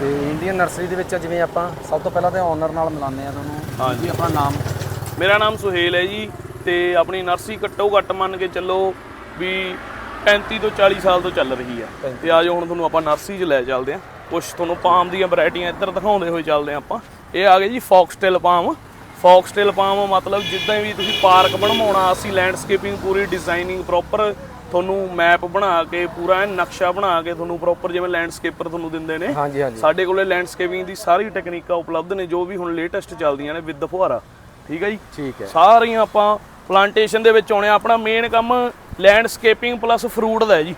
ਤੇ Indian nursery ਦੇ ਵਿੱਚ ਜਿਵੇਂ ਆਪਾਂ ਸਭ ਤੋਂ ਪਹਿਲਾਂ ਤਾਂ ਓਨਰ ਨਾਲ ਮਿਲਾਉਂਦੇ ਆ ਤੁਹਾਨੂੰ। ਹਾਂਜੀ। ਜੀ ਆਪਣਾ ਨਾਮ। ਮੇਰਾ ਨਾਮ ਸੁਹੇਲ ਹੈ ਜੀ ਤੇ ਆਪਣੀ ਨਰਸਰੀ ਘੱਟੋ ਘੱਟ ਮੰਨ ਕੇ ਚੱਲੋ ਵੀ 35 ਤੋਂ 40 ਸਾਲ ਤੋਂ ਚੱਲ ਰਹੀ ਹੈ। ਤੇ ਆਜੋ ਹੁਣ ਤੁਹਾਨੂੰ ਆਪਾਂ ਨਰਸਰੀ 'ਚ ਲੈ ਚੱਲਦੇ ਹਾਂ। ਕੁਝ ਤੁਹਾਨੂੰ ਪਾਮ ਦੀਆਂ ਵੈਰਾਈਟੀਆਂ ਇੱਧਰ ਦਿਖਾਉਂਦੇ ਹੋਏ ਚੱਲਦੇ ਹਾਂ ਆਪਾਂ। ਇਹ ਆ ਗਏ ਜੀ ਫੌਕਸਟੇਲ ਪਾਮ ਫੌਕਸਟੇਲ ਪਾਮ ਮਤਲਬ ਜਿੱਦਾਂ ਵੀ ਤੁਸੀਂ ਪਾਰਕ ਬਣਵਾਉਣਾ ਅਸੀਂ ਲੈਂਡਸਕੇਪਿੰਗ ਪੂਰੀ ਡਿਜ਼ਾਈਨਿੰਗ ਪ੍ਰੋਪਰ ਤੁਹਾਨੂੰ ਮੈਪ ਬਣਾ ਕੇ ਪੂਰਾ ਨਕਸ਼ਾ ਬਣਾ ਕੇ ਤੁਹਾਨੂੰ ਪ੍ਰੋਪਰ ਜਿਵੇਂ ਲੈਂਡਸਕੇਪਰ ਤੁਹਾਨੂੰ ਦਿੰਦੇ ਨੇ। ਹਾਂਜੀ ਹਾਂਜੀ। ਸਾਡੇ ਕੋਲੇ ਲੈਂਡਸਕੇਪਿੰਗ ਦੀ ਸਾਰੀ ਟੈਕਨੀਕਾਂ ਉਪਲਬਧ ਨੇ ਜੋ ਵੀ ਹੁਣ ਲੇਟੈਸਟ ਚੱਲਦੀਆਂ ਨੇ ਵਿਦ ਫੁਹਾਰਾ। ਠੀਕ ਹੈ ਜੀ? ਠੀਕ ਹੈ। ਸਾਰੀਆਂ ਆਪਾਂ ਪਲਾਂਟੇਸ਼ਨ ਦੇ ਵਿੱਚ ਆਉਣੇ। ਆਪਣਾ ਮੇਨ ਕੰਮ ਲੈਂਡਸਕੇਪਿੰਗ ਪਲੱਸ ਫਰੂਟ ਦਾ ਹੈ ਜੀ।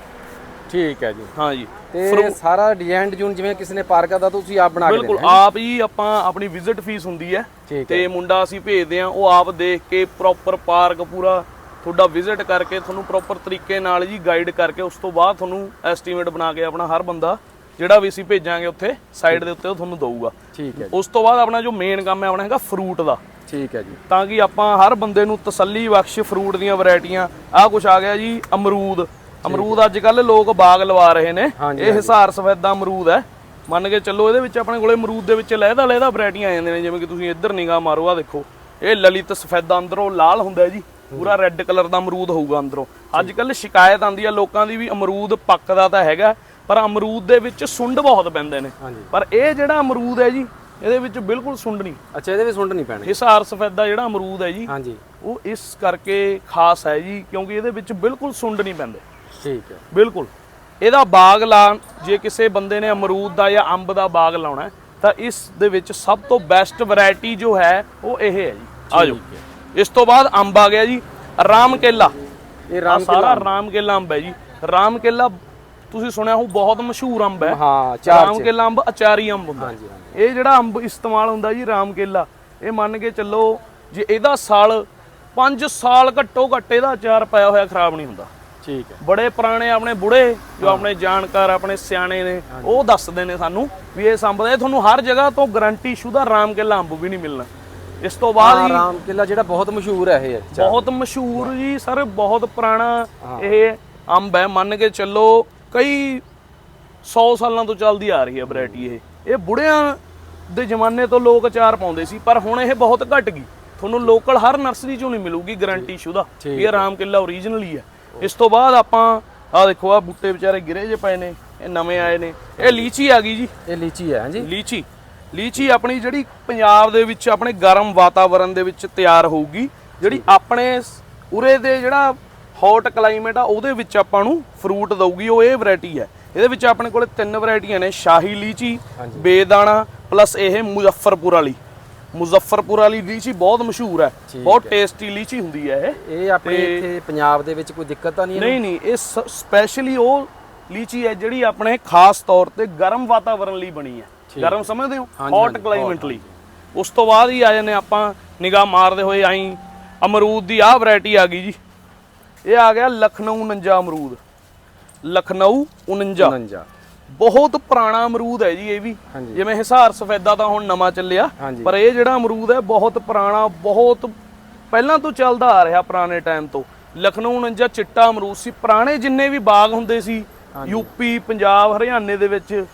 ਠੀਕ ਹੈ ਜੀ। ਹਾਂ ਜੀ। ਤੇ ਸਾਰਾ ਡਿਜ਼ਾਈਨ ਡਿਜ਼ੂਨ ਜਿਵੇਂ ਕਿਸੇ ਨੇ ਪਾਰਕ ਦਾ ਤੁਸੀਂ ਆਪ ਬਣਾ ਕੇ ਬਿਲਕੁਲ ਆਪ ਹੀ ਆਪਾਂ ਆਪਣੀ ਵਿਜ਼ਿਟ ਫੀਸ ਹੁੰਦੀ ਹੈ। ਤੇ ਮੁੰਡਾ ਅਸੀਂ ਭੇਜਦੇ ਆ ਉਹ ਆਪ ਦੇਖ ਕੇ ਪ੍ਰੋਪਰ ਪਾਰਕ ਪੂਰਾ ਤੁਹਾਡਾ ਵਿਜ਼ਿਟ ਕਰਕੇ ਤੁਹਾਨੂੰ ਪ੍ਰੋਪਰ ਤਰੀਕੇ ਨਾਲ ਜੀ ਗਾਈਡ ਕਰਕੇ ਉਸ ਤੋਂ ਬਾਅਦ ਤੁਹਾਨੂੰ ਐਸਟੀਮੇਟ ਬਣਾ ਕੇ ਆਪਣਾ ਹਰ ਬੰਦਾ ਜਿਹੜਾ ਵੀ ਅਸੀਂ ਭੇਜਾਂਗੇ ਉੱਥੇ ਸਾਈਡ ਦੇ ਉੱਤੇ ਉਹ ਤੁਹਾਨੂੰ ਦਊਗਾ। ਠੀਕ ਹੈ ਜੀ। ਉਸ ਤੋਂ ਬਾਅਦ ਆਪਣਾ ਜੋ ਮੇਨ ਕੰਮ ਹੈ ਆਪਣਾ ਹੈਗਾ ਫਰੂਟ ਦਾ। ਠੀਕ ਹੈ ਜੀ। ਤਾਂ ਕਿ ਆਪਾਂ ਹਰ ਬੰਦੇ ਨੂੰ ਤਸੱਲੀ ਬਖਸ਼ ਫਰੂਟ ਦੀਆਂ ਵੈਰਾਈਟੀਆਂ ਆਹ ਕੁਛ ਆ ਗਿਆ ਜੀ ਅਮਰੂਦ। ਅਮਰੂਦ ਅੱਜ ਕੱਲ ਲੋਕ ਬਾਗ ਲਵਾ ਰਹੇ ਨੇ। ਇਹ ਹਿਸਾਰ ਸਫੈਦਾ ਅਮਰੂਦ ਹੈ। ਮੰਨ ਕੇ ਚੱਲੋ ਇਹਦੇ ਵਿੱਚ ਆਪਣੇ ਕੋਲੇ ਅਮਰੂਦ ਦੇ ਵਿੱਚ ਲਹਿਦਾ ਲਹਿਦਾ ਵੈਰਾਈਟੀਆਂ ਆ ਜਾਂਦੀਆਂ ਨੇ ਜਿਵੇਂ ਕਿ ਤੁਸੀਂ ਇੱਧਰ ਨਿਗਾਹ ਮਾਰੋ ਆ ਦੇਖੋ। ਇਹ ਲਲਿਤ ਸਫੈਦਾ ਅੰਦਰੋਂ ਲਾਲ ਹੁੰਦਾ ਹੈ ਜੀ। ਪੂਰਾ ਰੈੱਡ ਕਲਰ ਦਾ ਅਮਰੂਦ ਹੋਊਗਾ ਅੰਦਰੋਂ। ਅੱਜ ਕੱਲ ਸ਼ਿਕਾਇਤ ਆਂਦੀ ਆ ਲੋਕਾਂ ਦੀ ਵੀ ਅਮਰੂਦ ਪੱਕਦਾ ਤਾਂ ਹੈਗਾ ਪਰ ਅਮਰੂਦ ਦੇ ਵਿੱਚ ਸੁੰਡ ਬਹੁਤ ਪੈਂਦੇ ਨੇ। ਪਰ ਇਹ ਜਿਹੜਾ ਅਮਰੂਦ ਹੈ ਜੀ ਇਹਦੇ ਵਿੱਚ ਬਿਲਕੁਲ ਸੁੰਡ ਨਹੀਂ। ਅੱਛਾ ਇਹਦੇ ਵਿੱਚ ਸੁੰਡ ਨਹੀਂ ਪੈਣੇ। ਹਿਸਾਰ ਸਫੈਦਾ ਜਿਹੜਾ ਅਮਰੂਦ ਹੈ ਜੀ ਹਾਂਜੀ। ਉਹ ਇਸ ਕਰਕੇ ਖਾਸ ਹੈ ਜੀ ਕਿਉਂਕਿ ਇਹਦੇ ਵਿੱਚ ਬਿਲਕੁਲ ਸੁੰਡ ਨਹੀਂ ਪੈਂਦੇ। ਠੀਕ ਹੈ। ਬਿਲਕੁਲ। ਇਹਦਾ ਬਾਗ ਲਾਣ ਜੇ ਕਿਸੇ ਬੰਦੇ ਨੇ ਅਮਰੂਦ ਦਾ ਜਾਂ ਅੰਬ ਦਾ ਬਾਗ ਲਾਉਣਾ ਤਾਂ ਇਸ ਦੇ ਵਿੱਚ ਸਭ ਤੋਂ ਬੈਸਟ ਵੈਰਾਈਟੀ ਜੋ ਹੈ ਉਹ ਇਹ ਹੈ ਜੀ। ਆਜੋ ਇਸ ਤੋਂ ਬਾਅਦ ਅੰਬ ਆ ਗਿਆ ਜੀ ਰਾਮ ਕੇਲਾ ਇਹ ਰਾਮ ਸਾਰਾ ਰਾਮ ਕੇਲਾ ਅੰਬ ਹੈ ਜੀ। ਰਾਮ ਕੇਲਾ ਤੁਸੀਂ ਸੁਣਿਆ ਹੋ ਬਹੁਤ ਮਸ਼ਹੂਰ ਅੰਬ ਹੈ। ਹਾਂ ਚਾਰ ਰਾਮ ਕੇਲਾ ਅੰਬ ਅਚਾਰੀ ਅੰਬ ਹੁੰਦਾ ਇਹ ਜਿਹੜਾ ਅੰਬ ਇਸਤੇਮਾਲ ਹੁੰਦਾ ਜੀ ਰਾਮ ਕੇਲਾ ਇਹ ਮੰਨ ਕੇ ਚੱਲੋ ਜੇ ਇਹਦਾ ਸਾਲ 5 ਸਾਲ ਘੱਟੋ ਘੱਟ ਇਹਦਾ ਅਚਾਰ ਪਾਇਆ ਹੋਇਆ ਖਰਾਬ ਨਹੀਂ ਹੁੰਦਾ। ਠੀਕ ਹੈ। ਬੜੇ ਪੁਰਾਣੇ ਆਪਣੇ ਬੁੜੇ ਜੋ ਆਪਣੇ ਜਾਣਕਾਰ ਆਪਣੇ ਸਿਆਣੇ ਨੇ ਉਹ ਦੱਸਦੇ ਨੇ ਸਾਨੂੰ ਵੀ ਇਹ ਅੰਬ ਦਾ। ਇਹ ਤੁਹਾਨੂੰ ਹਰ ਜਗ੍ਹਾ ਤੋਂ ਗਾਰੰਟੀ ਸ਼ੁਦਾ ਰਾਮ ਕੇਲਾ ਅੰਬ ਵੀ ਨਹੀਂ ਮਿਲਣਾ। ਇਸ ਤੋਂ ਬਾਅਦ ਹਾਂ ਹੀ ਰਾਮ ਕਿਲਾ ਜਿਹੜਾ ਬਹੁਤ ਮਸ਼ਹੂਰ ਹੈ ਇਹ ਚਾਰ। ਬਹੁਤ ਮਸ਼ਹੂਰ ਜੀ ਸਰ ਬਹੁਤ ਪੁਰਾਣਾ ਇਹ ਅੰਬ ਹੈ ਮੰਨ ਕੇ ਚੱਲੋ ਕਈ 100 ਸਾਲਾਂ ਤੋਂ ਚੱਲਦੀ ਆ ਰਹੀ ਹੈ ਵੈਰਾਈਟੀ ਇਹ। ਇਹ ਬੁੜਿਆਂ ਦੇ ਜ਼ਮਾਨੇ ਤੋਂ ਲੋਕ ਅਚਾਰ ਪਾਉਂਦੇ ਸੀ ਪਰ ਹੁਣ ਇਹ ਬਹੁਤ ਘਟ ਗਈ। ਤੁਹਾਨੂੰ ਲੋਕਲ ਹਰ ਨਰਸਰੀ ਚੋਂ ਨਹੀਂ ਮਿਲੂਗੀ ਗਾਰੰਟੀ ਸ਼ੁਦਾ ਇਹ ਰਾਮ ਕਿਲਾ ਓਰੀਜਨਲ ਹੀ ਹੈ। ਇਸ ਤੋਂ ਬਾਅਦ ਆਪਾਂ ਆਹ ਦੇਖੋ ਆ ਬੂਟੇ ਵਿਚਾਰੇ ਗਿਰੇ ਜੇ ਪਏ ਨੇ ਇਹ ਨਵੇਂ ਆਏ ਨੇ। ਇਹ ਲੀਚੀ ਆ ਗਈ ਜੀ। ਇਹ ਲੀਚੀ ਹੈ ਹਾਂਜੀ। ਲੀਚੀ। ਲੀਚੀ ਆਪਣੀ ਜਿਹੜੀ ਪੰਜਾਬ ਦੇ ਵਿੱਚ ਆਪਣੇ ਗਰਮ ਵਾਤਾਵਰਣ ਦੇ ਵਿੱਚ ਤਿਆਰ ਹੋਊਗੀ ਜਿਹੜੀ ਆਪਣੇ ਉਰੇ ਦੇ ਜਿਹੜਾ ਹੌਟ ਕਲਾਈਮੇਟ ਆ ਉਹਦੇ ਵਿੱਚ ਆਪਾਂ ਨੂੰ ਫਰੂਟ ਦਊਗੀ ਉਹ ਇਹ ਵੈਰਾਈਟੀ ਹੈ। ਇਹਦੇ ਵਿੱਚ ਆਪਣੇ ਕੋਲੇ ਤਿੰਨ ਵੈਰਾਈਟੀਆਂ ਨੇ ਸ਼ਾਹੀ ਲੀਚੀ ਬੇਦਾਣਾ ਪਲੱਸ ਇਹ ਮੁਜ਼ੱਫਰਪੁਰ ਵਾਲੀ। ਮੁਜ਼ੱਫਰਪੁਰ ਵਾਲੀ ਲੀਚੀ ਬਹੁਤ ਮਸ਼ਹੂਰ ਹੈ ਬਹੁਤ ਟੇਸਟੀ ਲੀਚੀ ਹੁੰਦੀ ਹੈ ਇਹ। ਇਹ ਆਪਣੇ ਇੱਥੇ ਪੰਜਾਬ ਦੇ ਵਿੱਚ ਕੋਈ ਦਿੱਕਤ ਤਾਂ ਨਹੀਂ ਨਹੀਂ ਨਹੀਂ ਇਹ ਸਪੈਸ਼ਲੀ ਉਹ ਲੀਚੀ ਹੈ ਜਿਹੜੀ ਆਪਣੇ ਖਾਸ ਤੌਰ ਤੇ ਗਰਮ ਵਾਤਾਵਰਣ ਲਈ ਬਣੀ ਹੈ। ਗਰਮ ਸਮਝਦੇ ਹੋ? ਹੌਟ ਕਲਾਈਮੇਟ ਲਈ। ਉਸ ਤੋਂ ਬਾਅਦ ਹੀ ਆ ਜਾਂਦੇ ਆਪਾਂ ਨਿਗਾਹ ਮਾਰਦੇ ਹੋਏ ਆਈ। ਅਮਰੂਦ ਦੀ ਆਹ ਵੈਰਾਈਟੀ ਆ ਗਈ ਜੀ। ਇਹ ਆ ਗਿਆ ਲਖਨਊ 49 ਅਮਰੂਦ। ਲਖਨਊ 49 49 ਬਹੁਤ ਪੁਰਾਣਾ ਅਮਰੂਦ ਹੈ ਜੀ ਇਹ ਵੀ। ਜਿਵੇਂ ਹਿਸਾਰ ਸਫੈਦਾ ਤਾਂ ਹੁਣ ਨਵਾਂ ਚੱਲਿਆ। ਪਰ ਇਹ ਜਿਹੜਾ ਅਮਰੂਦ ਹੈ ਬਹੁਤ ਪੁਰਾਣਾ ਬਹੁਤ ਪਹਿਲਾਂ ਤੋਂ ਚੱਲਦਾ ਆ ਰਿਹਾ ਪੁਰਾਣੇ ਟਾਈਮ ਤੋਂ। ਲਖਨਊ 49 ਚਿੱਟਾ ਅਮਰੂਦ ਸੀ। ਪੁਰਾਣੇ ਜਿੰਨੇ ਵੀ ਬਾਗ ਹੁੰਦੇ ਸੀ ਯੂਪੀ ਪੰਜਾਬ ਹਰਿਆਣੇ ਦੇ ਵਿੱਚ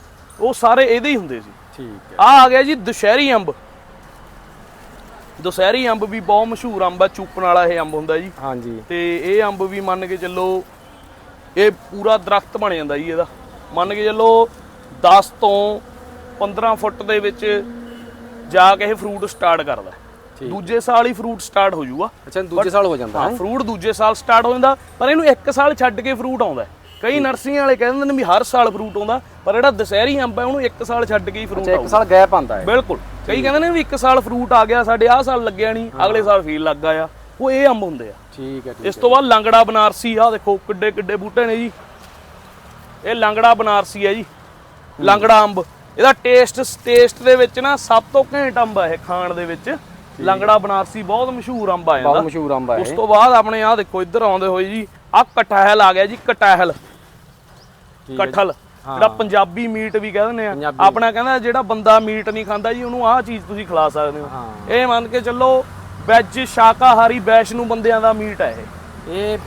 ਉਹ ਸਾਰੇ ਇਹਦੇ ਹੀ ਹੁੰਦੇ ਸੀ। ਠੀਕ ਹੈ। ਆ ਆ ਗਿਆ ਜੀ ਦੁਸ਼ਹਿਰੀ ਅੰਬ। ਦੁਸ਼ਹਿਰੀ ਅੰਬ ਵੀ ਬਹੁਤ ਮਸ਼ਹੂਰ ਅੰਬ ਆ ਚੂਪਣ ਵਾਲਾ ਇਹ ਅੰਬ ਹੁੰਦਾ ਜੀ। ਹਾਂਜੀ। ਤੇ ਇਹ ਅੰਬ ਵੀ ਮੰਨ ਕੇ ਚੱਲੋ ਇਹ ਪੂਰਾ ਦਰਖਤ ਬਣ ਜਾਂਦਾ ਜੀ ਇਹਦਾ। ਮੰਨ ਕੇ ਚੱਲੋ 10 ਤੋਂ 15 ਫੁੱਟ ਦੇ ਵਿੱਚ ਜਾ ਕੇ ਇਹ ਫਰੂਟ ਸਟਾਰਟ ਕਰਦਾ। ਦੂਜੇ ਸਾਲ ਹੀ ਫਰੂਟ ਸਟਾਰਟ ਹੋ ਜਾਊਗਾ ਅੱਛਾ ਦੂਜੇ ਸਾਲ ਹੋ ਜਾਂਦਾ ਹਾਂ? ਫਰੂਟ ਦੂਜੇ ਸਾਲ ਸਟਾਰਟ ਹੋ ਜਾਂਦਾ ਪਰ ਇਹਨੂੰ ਇੱਕ ਸਾਲ ਛੱਡ ਕੇ ਫਰੂਟ ਆਉਂਦਾ। ਕਈ ਨਰਸਰੀਆਂ ਵਾਲੇ ਕਹਿੰਦੇ ਨੇ ਵੀ ਹਰ ਸਾਲ ਫਰੂਟ ਆਉਂਦਾ ਪਰ ਜਿਹੜਾ ਦਸ਼ਹਿਰੀ ਅੰਬ ਹੈ ਉਹਨੂੰ ਇੱਕ ਸਾਲ ਛੱਡ ਕੇ ਹੀ ਫਰੂਟ ਅੱਛਾ ਇੱਕ ਆਉਂਦਾ ਸਾਲ ਗੈਪ ਆਂਦਾ ਹੈ। ਬਿਲਕੁਲ। ਕਈ ਕਹਿੰਦੇ ਨੇ ਵੀ ਇੱਕ ਸਾਲ ਫਰੂਟ ਆ ਗਿਆ ਸਾਡੇ ਆਹ ਸਾਲ ਲੱਗਿਆ ਨਹੀਂ ਅਗਲੇ ਸਾਲ ਫੇਰ ਲੱਗ ਗਿਆ ਉਹ ਇਹ ਅੰਬ ਹੁੰਦੇ ਆ। ਠੀਕ ਹੈ ਠੀਕ ਇਸ ਤੋਂ ਬਾਅਦ ਲੰਗੜਾ ਬਨਾਰਸੀ ਆ ਦੇਖੋ ਕਿੱਡੇ ਕਿੱਡੇ ਬੂਟੇ ਨੇ ਜੀ। ਇਹ ਲੰਗੜਾ ਬਨਾਰਸੀ ਹੈ ਜੀ। ਲੰਗੜਾ ਅੰਬ। ਇਹਦਾ ਟੇਸਟ ਟੇਸਟ ਦੇ ਵਿੱਚ ਨਾ ਸਭ ਤੋਂ ਘੈਂਟ ਅੰਬ ਹੈ ਖਾਣ ਦੇ ਵਿੱਚ। ਲੰਗੜਾ ਬਨਾਰਸੀ ਬਹੁਤ ਮਸ਼ਹੂਰ ਅੰਬ ਆ ਬਹੁਤ ਜਾਂਦਾ ਮਸ਼ਹੂਰ ਅੰਬ ਹੈ ਉਸ ਤੋਂ ਬਾਅਦ ਆਪਣੇ ਆ ਦੇਖੋ ਇੱਧਰ ਆਉਂਦੇ ਹੋਏ ਜੀ ਆ ਕਟਹਲ ਆ ਗਿਆ ਜੀ ਕਟਹਲ। ਕਟਹਲ ਜਿਹੜਾ ਪੰਜਾਬੀ ਮੀਟ ਵੀ ਕਹਿੰਦੇ ਆ। ਆਪਣਾ ਕਹਿੰਦਾ ਜਿਹੜਾ ਬੰਦਾ ਮੀਟ ਨਹੀਂ ਖਾਂਦਾ ਜੀ ਉਹਨੂੰ ਆਹ ਚੀਜ਼ ਤੁਸੀਂ ਖਿਲਾ ਸਕਦੇ ਹੋ। ਇਹ ਮੰਨ ਕੇ ਚੱਲੋ ਵੈਜ ਸ਼ਾਕਾਹਾਰੀ ਵੈਸ਼ਨੂ ਬੰਦਿਆਂ ਦਾ ਮੀਟ ਹੈ ਇਹ। ਇਹ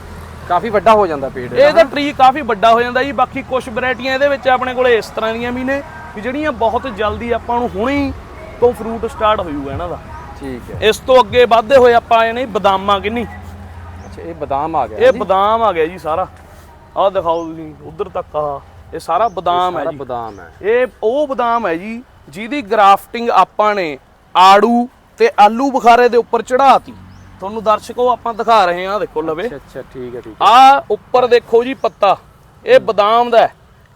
ਕਾਫੀ ਵੱਡਾ ਹੋ ਜਾਂਦਾ ਪੇੜ ਇਹ ਤਾਂ ਟਰੀ ਕਾਫੀ ਵੱਡਾ ਹੋ ਜਾਂਦਾ ਜੀ ਬਾਕੀ ਕੁਝ ਵੈਰਾਈਟੀਆਂ ਇਹਦੇ ਵਿੱਚ ਆਪਣੇ ਕੋਲੇ ਇਸ ਤਰ੍ਹਾਂ ਦੀਆਂ ਵੀ ਨੇ ਕਿ ਜਿਹੜੀਆਂ ਬਹੁਤ ਜਲਦੀ ਆਪਾਂ ਨੂੰ ਹੁਣੇ ਤੋਂ ਫਰੂਟ ਸਟਾਰਟ ਹੋ ਜਾਊਗਾ ਇਹਨਾਂ ਦਾ। ਠੀਕ ਹੈ। ਇਸ ਤੋਂ ਅੱਗੇ ਵਧਦੇ ਹੋਏ ਆਪਾਂ ਆਏ ਨੇ ਬਦਾਮਾਂ ਕਿੰਨੀ ਅੱਛਾ ਇਹ ਬਦਾਮ ਆ ਗਿਆ ਇਹ ਬਦਾਮ ਆ ਗਿਆ ਜੀ ਸਾਰਾ। ਆਹ ਦਿਖਾਓ ਤੁਸੀਂ ਉਧਰ ਤੱਕ ਆ ਇਹ ਸਾਰਾ ਬਦਾਮ ਹੈ ਸਾਰਾ ਜੀ। ਬਦਾਮ ਹੈ। ਇਹ ਉਹ ਬਦਾਮ ਹੈ ਜੀ ਜਿਹਦੀ ਗ੍ਰਾਫਟਿੰਗ ਆਪਾਂ ਨੇ ਆੜੂ ਤੇ ਆਲੂ ਬੁਖਾਰੇ ਦੇ ਉੱਪਰ ਚੜਾਤੀ ਤੁਹਾਨੂੰ ਦਰਸ਼ਕੋ ਆਪਾਂ ਦਿਖਾ ਰਹੇ ਹਾਂ ਦੇਖੋ ਲਵੇ। ਅੱਛਾ ਅੱਛਾ ਠੀਕ ਹੈ ਠੀਕ ਆ ਉੱਪਰ ਦੇਖੋ ਜੀ ਪੱਤਾ ਇਹ ਬਦਾਮ ਦਾ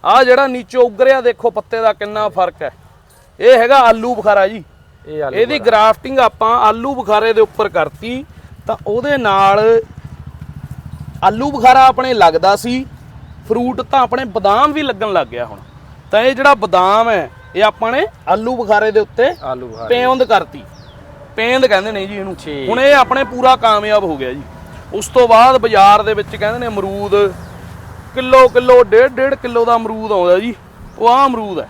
ਆ ਜਿਹੜਾ ਨੀਚੇ ਉਗਰਿਆ ਦੇਖੋ ਪੱਤੇ ਦਾ ਕਿੰਨਾ ਫ਼ਰਕ ਹੈ। ਇਹ ਹੈਗਾ ਆਲੂ ਬੁਖਾਰਾ ਜੀ। ਹੈ ਇਹ ਆਲੂ ਇਹਦੀ ਗ੍ਰਾਫਟਿੰਗ ਆਪਾਂ ਆਲੂ ਬੁਖਾਰੇ ਦੇ ਉੱਪਰ ਕਰਤੀ ਤਾਂ ਉਹਦੇ ਨਾਲ ਆਲੂ ਬੁਖਾਰਾ ਆਪਣੇ ਲੱਗਦਾ ਸੀ ਫਰੂਟ ਤਾਂ ਆਪਣੇ ਬਦਾਮ ਵੀ ਲੱਗਣ ਲੱਗ ਗਿਆ ਹੁਣ। ਤਾਂ ਇਹ ਜਿਹੜਾ ਬਦਾਮ ਹੈ ਇਹ ਆਪਾਂ ਨੇ ਆਲੂ ਬੁਖਾਰੇ ਦੇ ਉੱਤੇ ਆਲੂ ਬੁਖਾਰਾ। ਪੇਂਦ ਕਰਤੀ। ਪੇਂਦ ਕਹਿੰਦੇ ਨੇ ਜੀ ਇਹਨੂੰ। ਹੁਣ ਇਹ ਆਪਣੇ ਪੂਰਾ ਕਾਮਯਾਬ ਹੋ ਗਿਆ ਜੀ। ਉਸ ਤੋਂ ਬਾਅਦ ਬਾਜ਼ਾਰ ਦੇ ਵਿੱਚ ਕਹਿੰਦੇ ਨੇ ਅਮਰੂਦ ਕਿਲੋ ਕਿਲੋ ਡੇਢ ਡੇਢ ਕਿਲੋ ਦਾ ਅਮਰੂਦ ਆਉਂਦਾ ਜੀ। ਉਹ ਆ ਅਮਰੂਦ ਹੈ।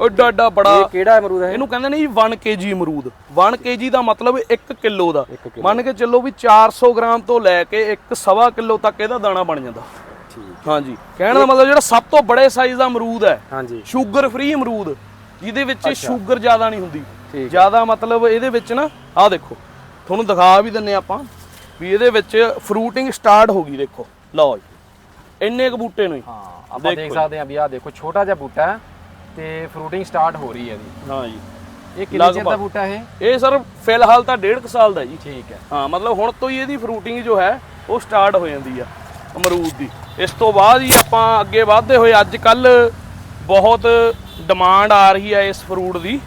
ਉਹ ਏਡਾ ਬੜਾ। ਇਹ ਕਿਹੜਾ ਅਮਰੂਦ ਹੈ ਇਹਨੂੰ ਕਹਿੰਦੇ ਨੇ ਜੀ 1 ਕੇਜੀ ਅਮਰੂਦ। 1 ਕੇਜੀ ਦਾ ਮਤਲਬ 1 ਕਿਲੋ ਦਾ। ਮੰਨ ਕੇ ਚੱਲੋ ਵੀ 400 ਗ੍ਰਾਮ ਤੋਂ ਲੈ ਕੇ 1.5 ਕਿਲੋ ਤੱਕ ਇਹਦਾ ਦਾਣਾ ਬਣ ਜਾਂਦਾ। ਠੀਕ। ਹਾਂਜੀ। ਕਹਿਣ ਦਾ ਮਤਲਬ ਜਿਹੜਾ ਸਭ ਤੋਂ ਬੜੇ ਸਾਈਜ਼ ਦਾ ਅਮਰੂਦ ਹੈ ਹਾਂਜੀ। ਸ਼ੂਗਰ ਫ੍ਰੀ ਅਮਰੂਦ ਜਿਹਦੇ ਵਿੱਚ ਸ਼ੂਗਰ ਜ਼ਿਆਦਾ ਨਹੀਂ ਹੁੰਦੀ। ਜ਼ਿਆਦਾ ਮਤਲਬ ਇਹਦੇ ਵਿੱਚ ਨਾ ਆਹ ਦੇਖੋ ਤੁਹਾਨੂੰ ਦਿਖਾ ਵੀ ਦਿੰਨੇ ਆਪਾਂ ਵੀ ਇਹਦੇ ਵਿੱਚ ਫਰੂਟਿੰਗ ਸਟਾਰਟ ਹੋ ਗਈ ਦੇਖੋ। ਲਓ ਜੀ। ਇੰਨੇ ਕੁ ਬੂਟੇ ਨੂੰ। ਹੀ ਆਪਾਂ ਦੇਖ ਸਕਦੇ ਹਾਂ ਵੀ ਆਹ ਦੇਖੋ ਛੋਟਾ ਜਿਹਾ ਬੂਟਾ ਹੈ। ਤੇ ਫਰੂਟਿੰਗ ਸਟਾਰਟ ਹੋ ਰਹੀ ਹੈ ਇਹਦੀ ਹਾਂ ਜੀ। ਇਹ ਕਿੰਨੇ ਚਿਰ ਦਾ। ਬੂਟਾ ਹੈ ਇਹ ਸਰ ਫਿਲਹਾਲ ਤਾਂ ਡੇਢ ਕੁ ਸਾਲ ਦਾ ਜੀ। ਠੀਕ ਹੈ। ਹਾਂ ਮਤਲਬ ਹੁਣ ਤੋਂ ਹੀ ਇਹਦੀ ਫਰੂਟਿੰਗ ਜੋ ਹੈ ਉਹ ਸਟਾਰਟ ਹੋ ਜਾਂਦੀ ਆ ਅਮਰੂਦ ਦੀ। ਇਸ ਤੋਂ ਬਾਅਦ ਹੀ ਆਪਾਂ ਅੱਗੇ ਵਧਦੇ ਹੋਏ ਅੱਜ ਕੱਲ ਬਹੁਤ ਡਿਮਾਂਡ ਆ ਰਹੀ ਹੈ ਇਸ ਫਰੂਟ ਦੀ।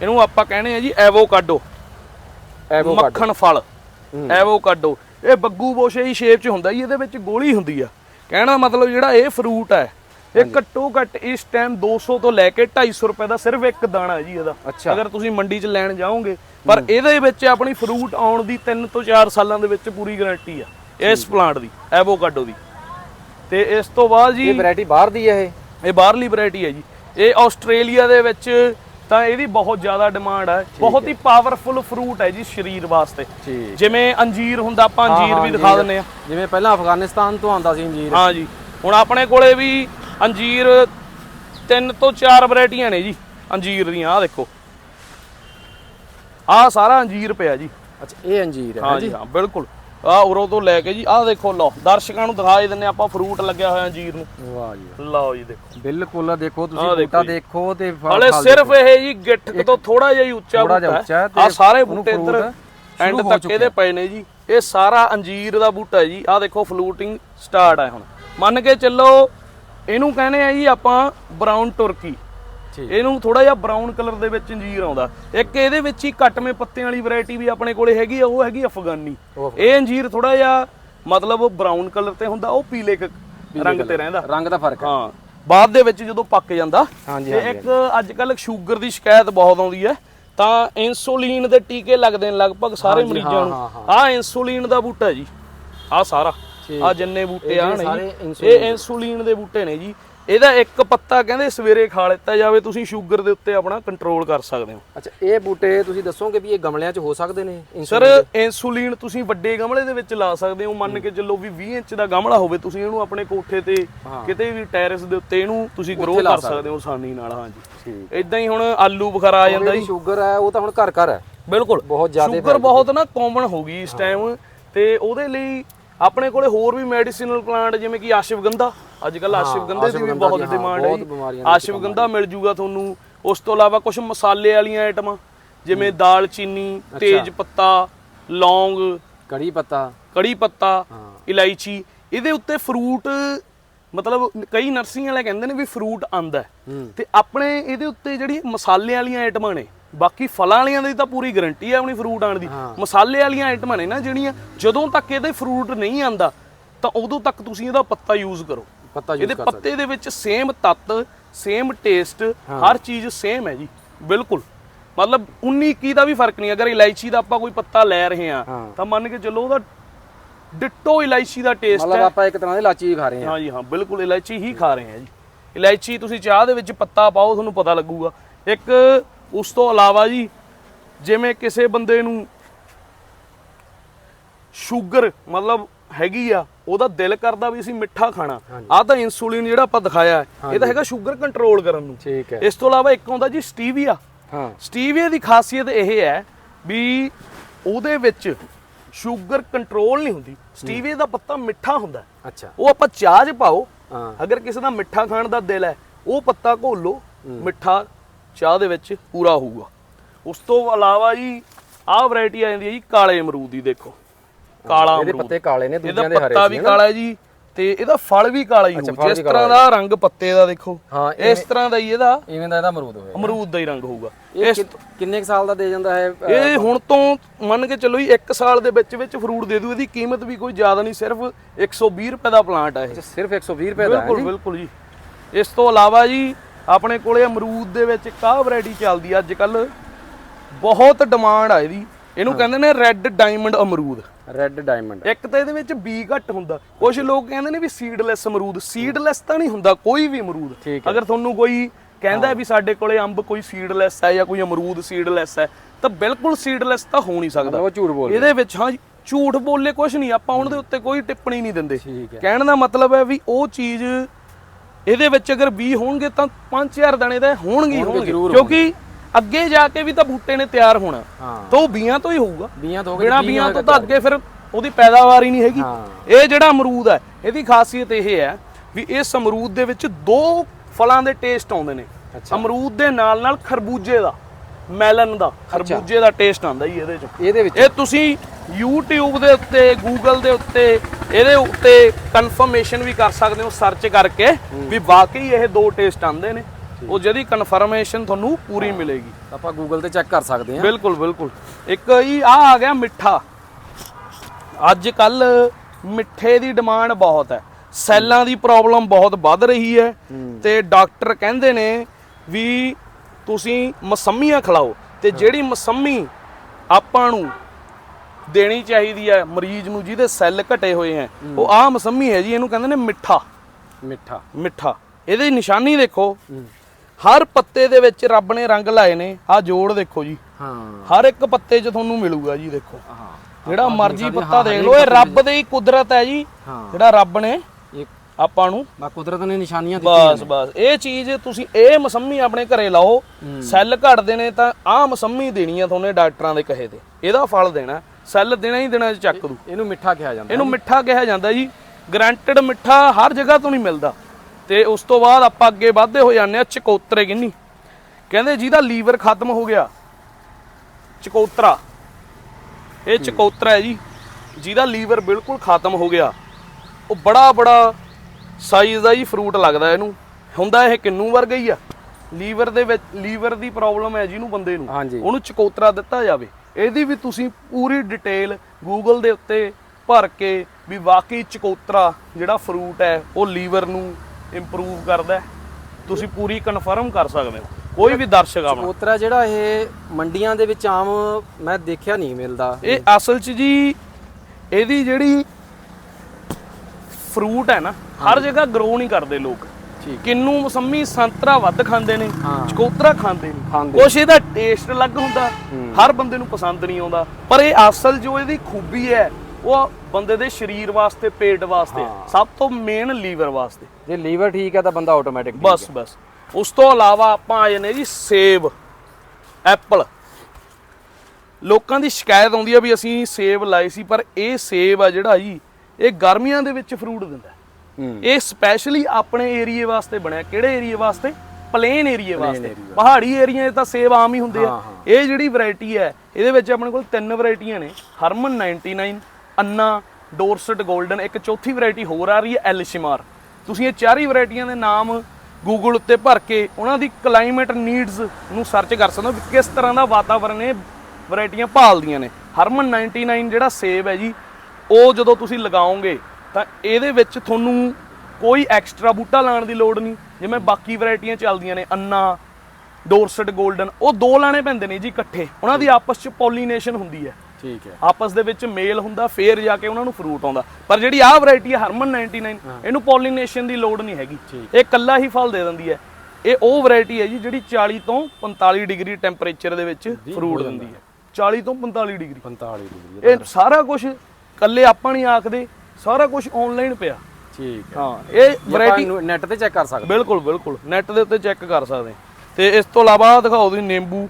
ਇਹਨੂੰ ਆਪਾਂ ਕਹਿੰਦੇ ਆ ਜੀ ਐਵੋਕਾਡੋ ਐਵੋਕਾਡੋ ਮੱਖਣ ਫਲ। ਐਵੋਕਾਡੋ ਇਹ ਬੱਗੂ ਬੋਸ਼ੇ ਦੀ ਸ਼ੇਪ 'ਚ ਹੁੰਦਾ ਜੀ ਇਹਦੇ ਵਿੱਚ ਗੋਲੀ ਹੁੰਦੀ ਆ। ਕਹਿਣਾ ਮਤਲਬ ਜਿਹੜਾ ਇਹ ਫਰੂਟ ਹੈ ਇਹ ਘੱਟੋ ਘੱਟ ਇਸ ਟਾਈਮ 200 ਤੋਂ ਲੈ ਕੇ 250 ਰੁਪਏ ਦਾ ਸਿਰਫ ਇੱਕ ਦਾਣਾ ਜੀ ਇਹਦਾ। ਅਗਰ ਤੁਸੀਂ ਮੰਡੀ 'ਚ ਲੈਣ ਜਾਓਗੇ ਪਰ ਇਹਦੇ ਵਿੱਚ ਆਪਣੀ ਫਰੂਟ ਆਉਣ ਦੀ 3 ਤੋਂ 4 ਸਾਲਾਂ ਦੇ ਵਿੱਚ ਪੂਰੀ ਗਾਰੰਟੀ ਆ ਇਸ ਪਲਾਂਟ ਦੀ ਐਵੋਕਾਡੋ ਦੀ। ਤੇ ਇਸ ਤੋਂ ਬਾਅਦ ਜੀ ਇਹ ਵੈਰਾਈਟੀ ਬਾਹਰ ਦੀ ਹੈ ਇਹ? ਇਹ ਬਾਹਰਲੀ ਵੈਰਾਈਟੀ ਹੈ ਜੀ। ਇਹ ਆਸਟ੍ਰੇਲੀਆ ਦੇ ਵਿੱਚ ਤਾਂ ਇਹਦੀ ਬਹੁਤ ਜ਼ਿਆਦਾ ਡਿਮਾਂਡ ਹੈ ਬਹੁਤ ਹੀ ਪਾਵਰਫੁਲ ਫਰੂਟ ਹੈ ਜੀ ਸਰੀਰ ਵਾਸਤੇ। ਜਿਵੇਂ ਅੰਜੀਰ ਹੁੰਦਾ ਆਪਾਂ ਅੰਜੀਰ ਵੀ ਦਿਖਾ ਦਿੰਨੇ ਆ ਜਿਵੇਂ ਪਹਿਲਾਂ ਅਫਗਾਨਿਸਤਾਨ ਤੋਂ ਆਉਂਦਾ ਸੀ ਅੰਜੀਰ। ਹਾਂ ਜੀ। ਹੁਣ ਆਪਣੇ ਕੋਲੇ ਵੀ ਅੰਜੀਰ ਤਿੰਨ ਤੋਂ ਚਾਰ ਵੈਰਾਈਟੀਆਂ ਨੇ ਜੀ ਅੰਜੀਰ ਦੀਆਂ ਆਹ ਦੇਖੋ। ਆਹ ਸਾਰਾ ਅੰਜੀਰ ਪਿਆ ਜੀ। ਅੱਛਾ ਇਹ ਅੰਜੀਰ ਹੈ ਹਾਂ ਜੀ? ਹਾਂ ਬਿਲਕੁਲ। ਆਹ ਉਰੋਂ ਤੋਂ ਲੈ ਕੇ ਜੀ ਆਹ ਦੇਖੋ ਲਓ ਦਰਸ਼ਕਾਂ ਨੂੰ ਦਿਖਾ ਹੀ ਦਿੰਨੇ ਆਪਾਂ ਫਰੂਟ ਲੱਗਿਆ ਹੋਇਆ ਅੰਜੀਰ ਨੂੰ। ਵਾਹ ਜੀ ਲਓ ਜੀ ਦੇਖੋ। ਬਿਲਕੁਲ ਆ ਦੇਖੋ ਤੁਸੀਂ ਆਹ ਬੂਟਾ। ਦੇਖੋ ਤੇ ਹਲੇ ਸਿਰਫ ਇਹ ਜੀ ਗਿੱਠ ਤੋਂ ਥੋੜਾ ਜਿਹਾ ਹੀ ਉੱਚਾ ਬੂਟਾ ਹੈ। ਆ ਸਾਰੇ ਬੂਟੇ ਇੱਧਰ ਐਂਡ ਤੱਕ ਇਹਦੇ ਪਏ ਨੇ ਜੀ। ਇਹ ਸਾਰਾ ਅੰਜੀਰ ਦਾ ਬੂਟਾ ਜੀ। ਆ ਦੇਖੋ ਫਲੂਟਿੰਗ ਸਟਾਰਟ ਹੈ ਹੁਣ। ਮੰਨ ਕੇ ਚੱਲੋ ਇਹਨੂੰ ਕਹਿੰਦੇ ਆ ਜੀ ਆਪਾਂ ਬਰਾਊਨ ਤੁਰਕੀ ਇਹਨੂੰ ਥੋੜਾ ਜਿਹਾ ਬਰਾਊਨ ਕਲਰ ਦੇ ਵਿੱਚ ਅੰਜੀਰ ਆਉਂਦਾ। ਇੱਕ ਇਹਦੇ ਵਿੱਚ ਹੀ ਕੱਟਵੇਂ ਪੱਤਿਆਂ ਵਾਲੀ ਵੈਰਾਈਟੀ ਵੀ ਆਪਣੇ ਕੋਲੇ ਹੈਗੀ ਆ ਉਹ ਹੈਗੀ ਅਫਗਾਨੀ। ਉਹ ਇਹ ਅੰਜੀਰ ਥੋੜਾ ਜਿਹਾ ਮਤਲਬ ਬਰਾਊਨ ਕਲਰ ਤੇ ਹੁੰਦਾ ਉਹ ਪੀਲੇ ਰੰਗ ਤੇ ਰਹਿੰਦਾ। ਰੰਗ ਦਾ ਫ਼ਰਕ ਹੈ। ਬਾਅਦ ਦੇ ਵਿੱਚ ਜਦੋਂ ਪੱਕ ਜਾਂਦਾ ਤੇ ਇੱਕ ਅੱਜ ਕੱਲ ਸ਼ੂਗਰ ਦੀ ਸ਼ਿਕਾਇਤ ਬਹੁਤ ਆਉਂਦੀ ਹੈ ਤਾਂ ਇਨਸੂਲਿਨ ਦੇ ਟੀਕੇ ਲੱਗਦੇ ਨੇ ਲਗਭਗ ਸਾਰੇ ਮਰੀਜ਼ਾਂ ਨੂੰ। ਆਹ ਇਨਸੂਲਿਨ ਦਾ ਬੂਟਾ ਜੀ। ਆਹ ਸਾਰਾ। ਆ ਜਿੰਨੇ ਬੂਟੇ ਆ ਨੇ ਇਹ ਇਨਸੂਲਿਨ ਦੇ। ਬੂਟੇ ਨੇ ਜੀ। ਇਹਦਾ ਇੱਕ ਪੱਤਾ ਕਹਿੰਦੇ ਸਵੇਰੇ ਖਾ ਲਿੱਤਾ ਜਾਵੇ ਤੁਸੀਂ ਸ਼ੂਗਰ ਦੇ ਉੱਤੇ ਆਪਣਾ ਕੰਟਰੋਲ ਕਰ ਸਕਦੇ ਹੋ। ਅੱਛਾ ਇਹ ਬੂਟੇ ਤੁਸੀਂ ਦੱਸੋਗੇ ਵੀ ਇਹ ਗਮਲਿਆਂ 'ਚ ਹੋ ਸਕਦੇ ਨੇ? ਸਰ ਇਨਸੂਲਿਨ ਤੁਸੀਂ ਵੱਡੇ ਗਮਲੇ ਦੇ ਵਿੱਚ ਲਾ ਸਕਦੇ ਹੋ। ਮੰਨ ਕੇ ਚੱਲੋ ਵੀ 20 ਇੰਚ ਦਾ ਗਮਲਾ ਹੋਵੇ ਤੁਸੀਂ ਇਹਨੂੰ ਆਪਣੇ ਕੋਠੇ ਤੇ ਕਿਤੇ ਵੀ ਟੈਰੇਸ ਦੇ ਉੱਤੇ ਇਹਨੂੰ ਤੁਸੀਂ ਗਰੋ ਕਰ ਸਕਦੇ ਹੋ। ਆਸਾਨੀ ਨਾਲ ਹਾਂਜੀ ਠੀਕ। ਇਦਾਂ ਹੀ ਹੁਣ ਆਲੂ ਬੁਖਾਰਾ ਆ ਜਾਂਦਾ ਜੀ। ਸ਼ੂਗਰ ਹੈ ਉਹ ਤਾਂ ਹੁਣ ਘਰ ਘਰ ਹੈ। ਬਿਲਕੁਲ। ਬਹੁਤ ਜ਼ਿਆਦਾ ਸ਼ੂਗਰ ਬਹੁਤ ਨਾ ਕਾਮਨ ਹੋ ਗਈ ਇਸ ਟਾਈਮ ਤੇ ਉਹਦੇ ਲਈ ਆਪਣੇ ਕੋਲੇ ਹੋਰ ਵੀ ਮੈਡੀਸਿਨਲ ਪਲਾਂਟ ਜਿਵੇਂ ਕਿ ਆਸ਼ਿਵਗੰਧਾ ਅੱਜ ਕੱਲ ਆਸ਼ਿਵਗੰਧੇ ਦੀ ਵੀ ਬਹੁਤ ਡਿਮਾਂਡ ਹੈ ਆਸ਼ਿਵਗੰਧਾ ਮਿਲ ਜੂਗਾ ਤੁਹਾਨੂੰ। ਉਸ ਤੋਂ ਇਲਾਵਾ ਕੁਝ ਮਸਾਲੇ ਵਾਲੀਆਂ ਆਈਟਮਾਂ ਜਿਵੇਂ ਦਾਲਚੀਨੀ ਤੇਜ ਪੱਤਾ ਲੌਂਗ ਕੜੀ ਪੱਤਾ। ਕੜੀ ਪੱਤਾ। ਇਲਾਇਚੀ। ਇਹਦੇ ਉੱਤੇ ਫਰੂਟ ਮਤਲਬ ਕਈ ਨਰਸਿੰਗ ਵਾਲੇ ਕਹਿੰਦੇ ਨੇ ਵੀ ਫਰੂਟ ਆਂਦਾ। ਤੇ ਆਪਣੇ ਇਹਦੇ ਉੱਤੇ ਜਿਹੜੀ ਮਸਾਲੇ ਵਾਲੀਆਂ ਆਈਟਮਾਂ ਨੇ ਬਾਕੀ ਫਲਾਂ ਵਾਲੀਆਂ ਦੀ ਤਾਂ ਪੂਰੀ ਗਾਰੰਟੀ ਹੈ ਆਪਣੀ ਫਰੂਟ ਆਣ ਦੀ। ਮਸਾਲੇ ਵਾਲੀਆਂ ਆਈਟਮਾਂ ਨੇ ਨਾ ਜਿਹੜੀਆਂ ਜਦੋਂ ਤੱਕ ਇਹਦੇ ਫਰੂਟ ਨਹੀਂ ਆਂਦਾ ਤਾਂ ਉਦੋਂ ਤੱਕ ਤੁਸੀਂ ਇਹਦਾ ਪੱਤਾ ਯੂਜ਼ ਕਰੋ। ਪੱਤਾ ਯੂਜ਼ ਇਹਦੇ ਕਰ ਸਕਦੇ। ਪੱਤੇ ਦੇ ਵਿੱਚ ਸੇਮ ਤੱਤ ਸੇਮ ਟੇਸਟ ਹਰ ਚੀਜ਼ ਸੇਮ ਹੈ ਜੀ ਬਿਲਕੁਲ। ਮਤਲਬ 19 ਕੀ ਦਾ ਵੀ ਫ਼ਰਕ ਨਹੀਂ ਅਗਰ ਇਲਾਇਚੀ ਦਾ ਆਪਾਂ ਕੋਈ ਪੱਤਾ ਲੈ ਰਹੇ ਹਾਂ ਹਾਂ। ਤਾਂ ਮੰਨ ਕੇ ਚੱਲੋ ਉਹਦਾ ਡਿੱਟੋ ਇਲਾਇਚੀ ਦਾ ਟੇਸਟ ਮਤਲਬ ਹੈ। ਆਪਾਂ ਇੱਕ ਤਰ੍ਹਾਂ ਦੀ ਲਾਚੀ ਖਾ ਰਹੇ ਹਾਂ। ਹਾਂ ਜੀ ਹਾਂ ਬਿਲਕੁਲ ਇਲਾਇਚੀ ਹੀ ਖਾ ਰਹੇ ਹਾਂ ਜੀ। ਇਲਾਇਚੀ ਤੁਸੀਂ ਚਾਹ ਦੇ ਵਿੱਚ ਪੱਤਾ ਪਾਓ ਤੁਹਾਨੂੰ ਪਤਾ ਲੱਗੂਗਾ। ਇੱਕ ਉਸ ਤੋਂ ਇਲਾਵਾ ਜੀ ਜਿਵੇਂ ਕਿਸੇ ਬੰਦੇ ਨੂੰ ਸ਼ੂਗਰ ਮਤਲਬ ਹੈਗੀ ਆ ਉਹਦਾ ਦਿਲ ਕਰਦਾ ਵੀ ਅਸੀਂ ਮਿੱਠਾ ਖਾਣਾ। ਆਹ ਤਾਂ ਇਨਸੂਲਿਨ ਜਿਹੜਾ ਆਪਾਂ ਦਿਖਾਇਆ ਇਹ ਤਾਂ ਹੈਗਾ ਸ਼ੂਗਰ ਕੰਟਰੋਲ ਕਰਨ ਨੂੰ। ਠੀਕ ਹੈ। ਇਸ ਤੋਂ ਇਲਾਵਾ ਇੱਕ ਆਉਂਦਾ ਜੀ ਸਟੀਵੀਆ। ਹਾਂ। ਸਟੀਵੀਆ ਦੀ ਖਾਸੀਅਤ ਇਹ ਹੈ ਵੀ ਉਹਦੇ ਵਿੱਚ ਸ਼ੂਗਰ ਕੰਟਰੋਲ ਨਹੀਂ ਹੁੰਦੀ। ਸਟੀਵੀਆ ਦਾ ਪੱਤਾ ਮਿੱਠਾ ਹੁੰਦਾ। ਅੱਛਾ। ਉਹ ਆਪਾਂ ਚਾਹ 'ਚ ਪਾਓ ਹਾਂ। ਅਗਰ ਕਿਸੇ ਦਾ ਮਿੱਠਾ ਖਾਣ ਦਾ ਦਿਲ ਹੈ ਉਹ ਪੱਤਾ ਘੋਲੋ ਮਿੱਠਾ ਚਾਹ ਦੇ ਵਿੱਚ ਪੂਰਾ ਹੋਊਗਾ। ਉਸ ਤੋਂ ਇਲਾਵਾ ਜੀ ਆਹ ਵੈਰਾਈਟੀ ਆ ਜਾਂਦੀ ਹੈ ਜੀ ਕਾਲੇ ਅਮਰੂਦ ਦੀ ਦੇਖੋ। ਕਾਲਾ ਇਹਦੇ ਅਮਰੂਦ। ਪੱਤੇ ਕਾਲੇ ਨੇ ਇਹਦਾ ਦੂਜਿਆਂ ਦੇ ਹਰੇ ਪੱਤਾ ਸੀ ਵੀ? ਕਾਲਾ ਹੈ ਜੀ ਤੇ ਇਹਦਾ ਫਲ ਵੀ ਕਾਲਾ ਹੀ ਹੋਊ। ਜਿਸ ਤਰ੍ਹਾਂ ਦਾ ਰੰਗ ਪੱਤੇ ਦਾ ਦੇਖੋ ਹਾਂ ਇਸ ਤਰ੍ਹਾਂ ਦਾ ਹੀ ਇਹਦਾ ਇਵੇਂ ਦਾ ਇਹਦਾ ਅਮਰੂਦ ਹੋਇਆ। ਅਮਰੂਦ ਦਾ ਹੀ ਰੰਗ ਹੋਊਗਾ। ਇਹ ਕਿੰਨੇ ਸਾਲ ਦਾ ਦੇ ਜਾਂਦਾ ਹੈ ਇਹ ਹੁਣ ਤੋਂ ਮੰਨ ਕੇ ਚੱਲੋ ਜੀ 1 ਸਾਲ ਦੇ ਵਿੱਚ ਵਿੱਚ ਫਰੂਟ ਦੇ ਦੂ ਇਹਦੀ ਕੀਮਤ ਵੀ ਕੋਈ ਜ਼ਿਆਦਾ ਨਹੀਂ ਸਿਰਫ 120 ਰੁਪਏ ਦਾ ਪਲਾਂਟ ਹੈ ਇਹ। ਸਿਰਫ 120 ਰੁਪਏ ਦਾ ਹੈ ਬਿਲਕੁਲ ਬਿਲਕੁਲ ਜੀ। ਇਸ ਤੋਂ ਇਲਾਵਾ ਜੀ ਆਪਣੇ ਕੋਲੇ ਅਮਰੂਦ ਦੇ ਵਿੱਚ ਇੱਕ ਆਹ ਵੈਰਾਈਟੀ ਚੱਲਦੀ ਆ ਅੱਜ ਕੱਲ ਬਹੁਤ ਡਿਮਾਂਡ ਆ ਇਹਦੀ। ਇਹਨੂੰ ਕਹਿੰਦੇ ਨੇ ਰੈੱਡ ਡਾਇਮੰਡ ਅਮਰੂਦ। ਰੈੱਡ ਡਾਇਮੰਡ ਇੱਕ ਤਾਂ ਇਹਦੇ ਵਿੱਚ ਬੀ ਘੱਟ ਹੁੰਦਾ। ਕੁਝ ਲੋਕ ਕਹਿੰਦੇ ਨੇ ਵੀ ਸੀਡਲੈਸ ਅਮਰੂਦ ਸੀਡਲੈਸ ਤਾਂ ਨਹੀਂ ਹੁੰਦਾ ਕੋਈ ਵੀ ਅਮਰੂਦ। ਅਗਰ ਤੁਹਾਨੂੰ ਕੋਈ ਕਹਿੰਦਾ ਵੀ ਸਾਡੇ ਕੋਲੇ ਅੰਬ ਕੋਈ ਸੀਡਲੈਸ ਹੈ ਜਾਂ ਕੋਈ ਅਮਰੂਦ ਸੀਡਲੈਸ ਹੈ ਤਾਂ ਬਿਲਕੁਲ ਸੀਡਲੈਸ ਤਾਂ ਹੋ ਨਹੀਂ ਸਕਦਾ। ਉਹ ਝੂਠ ਬੋਲ ਇਹਦੇ ਵਿੱਚ ਹਾਂ ਝੂਠ ਬੋਲੇ ਕੁਝ ਨਹੀਂ ਆਪਾਂ ਉਹਨਾਂ ਦੇ ਉੱਤੇ ਕੋਈ ਟਿੱਪਣੀ ਨਹੀਂ ਦਿੰਦੇ। ਕਹਿਣ ਦਾ ਮਤਲਬ ਹੈ ਵੀ ਉਹ ਚੀਜ਼ ਇਹਦੇ ਵਿੱਚ ਅਗਰ 20 ਹੋਣਗੇ ਤਾਂ 5000 ਦਾਣੇ ਤਾਂ ਹੋਣਗੇ ਹੀ ਹੋਣਗੇ ਜ਼ਰੂਰ ਕਿਉਂਕਿ ਅੱਗੇ ਜਾ ਕੇ ਵੀ ਤਾਂ ਬੂਟੇ ਨੇ ਤਿਆਰ ਹੋਣਾ। ਤਾਂ ਉਹ ਬੀਆਂ ਤੋਂ ਹੀ ਹੋਊਗਾ। ਬੀਆਂ ਤੋਂ ਬਿਨਾ ਬੀਆਂ ਤੋਂ ਤਾਂ ਅੱਗੇ ਫਿਰ ਉਹਦੀ ਪੈਦਾਵਾਰ ਹੀ ਨਹੀਂ ਹੈਗੀ। ਇਹ ਜਿਹੜਾ ਅਮਰੂਦ ਹੈ ਇਹਦੀ ਖਾਸੀਅਤ ਇਹ ਹੈ ਵੀ ਇਸ ਅਮਰੂਦ ਦੇ ਵਿੱਚ ਦੋ ਫਲਾਂ ਦੇ ਟੇਸਟ ਆਉਂਦੇ ਨੇ। ਅਮਰੂਦ ਦੇ ਨਾਲ ਨਾਲ ਖਰਬੂਜੇ ਦਾ। ਮੈਲਨ ਦਾ ਖਰਬੂਜੇ ਦਾ ਟੇਸਟ ਆਉਂਦਾ ਜੀ ਇਹਦੇ ਚ। ਇਹਦੇ ਵਿੱਚ? ਇਹ ਤੁਸੀਂ YouTube ਦੇ ਉੱਤੇ Google ਦੇ ਉੱਤੇ ਇਹਦੇ ਉੱਤੇ ਕਨਫਰਮੇਸ਼ਨ ਵੀ ਕਰ ਸਕਦੇ ਹੋ ਸਰਚ ਕਰਕੇ ਵੀ ਵਾਕਈ ਇਹ ਦੋ ਟੇਸਟ ਆਉਂਦੇ ਨੇ। ਉਹ ਜਿਹਦੀ ਕਨਫਰਮੇਸ਼ਨ ਤੁਹਾਨੂੰ ਪੂਰੀ ਮਿਲੇਗੀ। ਆਪਾਂ ਗੂਗਲ ਤੇ ਚੈੱਕ ਕਰ ਸਕਦੇ ਹਾਂ। ਬਿਲਕੁਲ ਬਿਲਕੁਲ। ਇੱਕ ਹੀ ਆ ਆ ਗਿਆ ਮਿੱਠਾ। ਅੱਜ ਕੱਲ ਮਿੱਠੇ ਦੀ ਡਿਮਾਂਡ ਬਹੁਤ ਹੈ। ਸੈੱਲਾਂ ਦੀ ਪ੍ਰੋਬਲਮ ਬਹੁਤ ਵੱਧ ਰਹੀ ਹੈ। ਤੇ ਡਾਕਟਰ ਕਹਿੰਦੇ ਨੇ ਵੀ ਤੁਸੀਂ ਮਸੰਮੀਆਂ ਖਿਲਾਓ ਤੇ ਜਿਹੜੀ ਮਸੰਮੀ ਆਪਾਂ ਨੂੰ ਦੇਣੀ ਚਾਹੀਦੀ ਹੈ ਮਰੀਜ਼ ਨੂੰ ਜਿਹਦੇ ਸੈੱਲ ਘਟੇ ਹੋਏ ਹੈ ਉਹ ਆ ਮਸੰਮੀ ਹੈ ਜੀ ਇਹਨੂੰ ਕਹਿੰਦੇ ਨੇ ਮਿੱਠਾ। ਮਿੱਠਾ। ਮਿੱਠਾ। ਇਹਦੀ ਨਿਸ਼ਾਨੀ ਦੇਖੋ। ਹਰ ਪੱਤੇ ਦੇ ਵਿੱਚ ਰੱਬ ਨੇ ਰੰਗ ਲਾਏ ਨੇ ਆ ਜੋੜ ਦੇਖੋ ਜੀ। ਹਾਂ। ਹਰ ਇੱਕ ਪੱਤੇ 'ਚ ਤੁਹਾਨੂੰ ਮਿਲੂਗਾ ਜੀ ਦੇਖੋ। ਜਿਹੜਾ ਮਰਜ਼ੀ ਪੱਤਾ ਦੇਖ ਲਓ ਇਹ ਰੱਬ ਦੀ ਕੁਦਰਤ ਹੈ ਜੀ ਜਿਹੜਾ ਰੱਬ ਨੇ ਆਪਾਂ ਨੂੰ ਬਾ ਕੁਦਰਤ ਨੇ ਨਿਸ਼ਾਨੀਆਂ ਦਿੱਤੀਆਂ ਬਸ ਬਸ। ਇਹ ਚੀਜ਼ ਤੁਸੀਂ ਇਹ ਮਸੰਮੀ ਆਪਣੇ ਘਰੇ ਲਾਓ ਸੈੱਲ ਘਟਦੇ ਨੇ ਤਾਂ ਆਹ ਮਸੰਮੀ ਦੇਣੀ ਆ ਤੁਹਾਨੂੰ ਡਾਕਟਰਾਂ ਦੇ ਕਹੇ ਤੇ। ਇਹਦਾ ਫਲ ਦੇਣਾ ਸੈੱਲ ਦੇਣਾ ਹੀ ਦੇਣਾ ਚੱਕ ਦੂ। ਇਹਨੂੰ ਮਿੱਠਾ ਕਿਹਾ ਜਾਂਦਾ। ਇਹਨੂੰ ਮਿੱਠਾ ਕਿਹਾ ਜਾਂਦਾ ਜੀ। ਗਰੰਟਡ ਮਿੱਠਾ ਹਰ ਜਗ੍ਹਾ ਤੋਂ ਨਹੀਂ ਮਿਲਦਾ। ਤੇ ਉਸ ਤੋਂ ਬਾਅਦ ਆਪਾਂ ਅੱਗੇ ਵਧਦੇ ਹੋ ਜਾਂਦੇ ਆ ਚਕੋਤਰੇ ਕਿੰਨੀ ਕਹਿੰਦੇ ਜਿਹਦਾ ਲੀਵਰ ਖਤਮ ਹੋ ਗਿਆ ਚਕੋਤਰਾ। ਇਹ ਚਕੋਤਰਾ ਹੈ ਜੀ। ਜਿਹਦਾ ਲੀਵਰ ਬਿਲਕੁਲ ਖਤਮ ਹੋ ਗਿਆ ਉਹ ਬੜਾ ਬੜਾ ਸਾਈਜ਼ ਦਾ ਜੀ ਫਰੂਟ ਲੱਗਦਾ ਇਹਨੂੰ। ਹੁੰਦਾ ਇਹ ਕਿੰਨੂ ਵਰਗਾ ਹੀ ਆ। ਲੀਵਰ ਦੇ ਵਿੱਚ ਲੀਵਰ ਦੀ ਪ੍ਰੋਬਲਮ ਹੈ ਜਿਹਨੂੰ ਬੰਦੇ ਨੂੰ। ਹਾਂਜੀ। ਉਹਨੂੰ ਚਕੋਤਰਾ ਦਿੱਤਾ ਜਾਵੇ। ਇਹਦੀ ਵੀ ਤੁਸੀਂ ਪੂਰੀ ਡਿਟੇਲ ਗੂਗਲ ਦੇ ਉੱਤੇ ਭਰ ਕੇ ਵੀ ਵਾਕਈ ਚਕੋਤਰਾ ਜਿਹੜਾ ਫਰੂਟ ਹੈ ਉਹ ਲੀਵਰ ਨੂੰ ਇੰਪਰੂਵ ਕਰਦਾ ਹੈ। ਤੁਸੀਂ ਪੂਰੀ ਕਨਫਰਮ ਕਰ ਸਕਦੇ ਹੋ। ਕੋਈ ਵੀ ਦਰਸ਼ਕ ਆਪਣਾ। ਚਕੋਤਰਾ ਜਿਹੜਾ ਇਹ ਮੰਡੀਆਂ ਦੇ ਵਿੱਚ ਆਮ ਮੈਂ ਦੇਖਿਆ ਨਹੀਂ ਮਿਲਦਾ। ਇਹ ਅਸਲ 'ਚ ਜੀ ਇਹਦੀ ਜਿਹੜੀ ਫਰੂਟ ਹੈ ਨਾ ਹਰ ਜਗ੍ਹਾ ਗਰੋ ਨਹੀਂ ਕਰਦੇ ਲੋਕ। ਕਿੰਨੂ ਮਸੰਮੀ ਸੰਤਰਾ ਵੱਧ ਖਾਂਦੇ ਨੇ। ਚਕੋਤਰਾ ਖਾਂਦੇ ਖਾਂਦੇ ਕੁਛ ਇਹਦਾ ਟੇਸਟ ਅਲੱਗ ਹੁੰਦਾ ਹਰ ਬੰਦੇ ਨੂੰ ਪਸੰਦ ਨਹੀਂ ਆਉਂਦਾ। ਪਰ ਇਹ ਅਸਲ ਜੋ ਇਹਦੀ ਖੂਬੀ ਹੈ ਉਹ ਬੰਦੇ ਦੇ ਸਰੀਰ ਵਾਸਤੇ ਪੇਟ ਵਾਸਤੇ। ਸਭ ਤੋਂ ਮੇਨ ਲੀਵਰ ਵਾਸਤੇ। ਜੇ ਲੀਵਰ ਠੀਕ ਹੈ ਤਾਂ ਬੰਦਾ ਆਟੋਮੈਟਿਕ ਬਸ ਬਸ। ਉਸ ਤੋਂ ਇਲਾਵਾ ਆਪਾਂ ਆ ਜਾਂਦੇ ਜੀ ਸੇਬ ਐਪਲ ਲੋਕਾਂ ਦੀ ਸ਼ਿਕਾਇਤ ਆਉਂਦੀ ਆ ਵੀ ਅਸੀਂ ਸੇਬ ਲਾਏ ਸੀ ਪਰ ਇਹ ਸੇਬ ਆ ਜਿਹੜਾ ਜੀ ਇਹ ਗਰਮੀਆਂ ਦੇ ਵਿੱਚ ਫਰੂਟ ਦਿੰਦਾ ਇਹ ਸਪੈਸ਼ਲੀ ਆਪਣੇ ਏਰੀਏ ਵਾਸਤੇ ਬਣਿਆ। ਕਿਹੜੇ ਏਰੀਏ ਵਾਸਤੇ? ਪਲੇਨ ਏਰੀਏ ਵਾਸਤੇ। ਪਹਾੜੀ ਏਰੀਏ ਤਾਂ ਸੇਬ ਆਮ ਹੀ ਹੁੰਦੇ ਆ। ਇਹ ਜਿਹੜੀ ਵੈਰਾਈਟੀ ਹੈ ਇਹਦੇ ਵਿੱਚ ਆਪਣੇ ਕੋਲ ਤਿੰਨ ਵੈਰਾਈਟੀਆਂ ਨੇ। ਹਰਮਨ 99 ਅੰਨਾ ਡੋਰਸਟ 골ਡਨ ਇੱਕ ਚੌਥੀ ਵੈਰਾਈਟੀ ਹੋਰ ਆ ਰਹੀ ਹੈ ਐਲ ਸ਼ਿਮਾਰ। ਤੁਸੀਂ ਇਹ ਚਾਰੀ ਵੈਰਾਈਟੀਆਂ ਦੇ ਨਾਮ ਗੂਗਲ ਉੱਤੇ ਭਰ ਕੇ ਉਹਨਾਂ ਦੀ ਕਲਾਈਮੇਟ ਨੀਡਸ ਨੂੰ ਸਰਚ ਕਰ ਸਕਦੇ ਹੋ ਕਿਸ ਤਰ੍ਹਾਂ ਦਾ ਵਾਤਾਵਰਣ ਇਹ ਵੈਰਾਈਟੀਆਂ ਭਾਲਦੀਆਂ ਨੇ। ਹਰਮਨ 99 ਜਿਹੜਾ ਸੇਬ ਹੈ ਜੀ ਉਹ ਜਦੋਂ ਤੁਸੀਂ ਲਗਾਓਗੇ ਤਾਂ ਇਹਦੇ ਵਿੱਚ ਤੁਹਾਨੂੰ ਕੋਈ ਐਕਸਟਰਾ ਬੂਟਾ ਲਾਉਣ ਦੀ ਲੋੜ ਨਹੀਂ। ਜਿਵੇਂ ਬਾਕੀ ਵੈਰਾਈਟੀਆਂ ਚੱਲਦੀਆਂ ਨੇ ਅੰਨਾ ਡੋਰਸਟ 골ਡਨ ਉਹ ਦੋ ਲਾਣੇ ਪੈਂਦੇ ਨੇ ਜੀ ਇਕੱਠੇ। ਉਹਨਾਂ ਦੀ ਆਪਸ ਚ ਪੋਲੀਨੇਸ਼ਨ ਹੁੰਦੀ ਹੈ। ਠੀਕ ਹੈ। ਆਪਸ ਦੇ ਵਿੱਚ ਮੇਲ ਹੁੰਦਾ ਫੇਰ ਜਾ ਕੇ ਉਹਨਾਂ ਨੂੰ ਫਰੂਟ ਆਉਂਦਾ। ਪਰ ਜਿਹੜੀ ਆਹ ਵੈਰਾਈਟੀ ਹੈ ਹਰਮਨ 99 ਇਹਨੂੰ ਪੋਲੀਨੇਸ਼ਨ ਦੀ ਲੋੜ ਨਹੀਂ ਹੈਗੀ। ਇਹ ਇਕੱਲਾ ਹੀ ਫਲ ਦੇ ਦਿੰਦੀ ਹੈ। ਇਹ ਉਹ ਵੈਰਾਈਟੀ ਹੈ ਜੀ ਜਿਹੜੀ 40 ਤੋਂ 45 ਡਿਗਰੀ ਟੈਂਪਰੇਚਰ ਦੇ ਵਿੱਚ ਫਰੂਟ ਦਿੰਦੀ ਹੈ। 40 ਤੋਂ 45 ਡਿਗਰੀ। 45 ਡਿਗਰੀ ਇਹ ਸਾਰਾ ਕੁਝ ਕੱਲੇ ਆਪਾਂ ਨਹੀਂ ਆਖਦੇ ਸਾਰਾ ਕੁਝ ਆਨਲਾਈਨ ਪਿਆ। ਠੀਕ ਹੈ। ਹਾਂ ਇਹ ਵੈਰਾਈਟੀ ਨੈਟ ਤੇ ਚੈੱਕ ਕਰ ਸਕਦੇ। ਬਿਲਕੁਲ ਬਿਲਕੁਲ। ਨੈਟ ਦੇ ਉੱਤੇ ਚੈੱਕ ਕਰ ਸਕਦੇ। ਤੇ ਇਸ ਤੋਂ ਇਲਾਵਾ ਦਿਖਾਓ ਤੁਸੀਂ ਨਿੰਬੂ।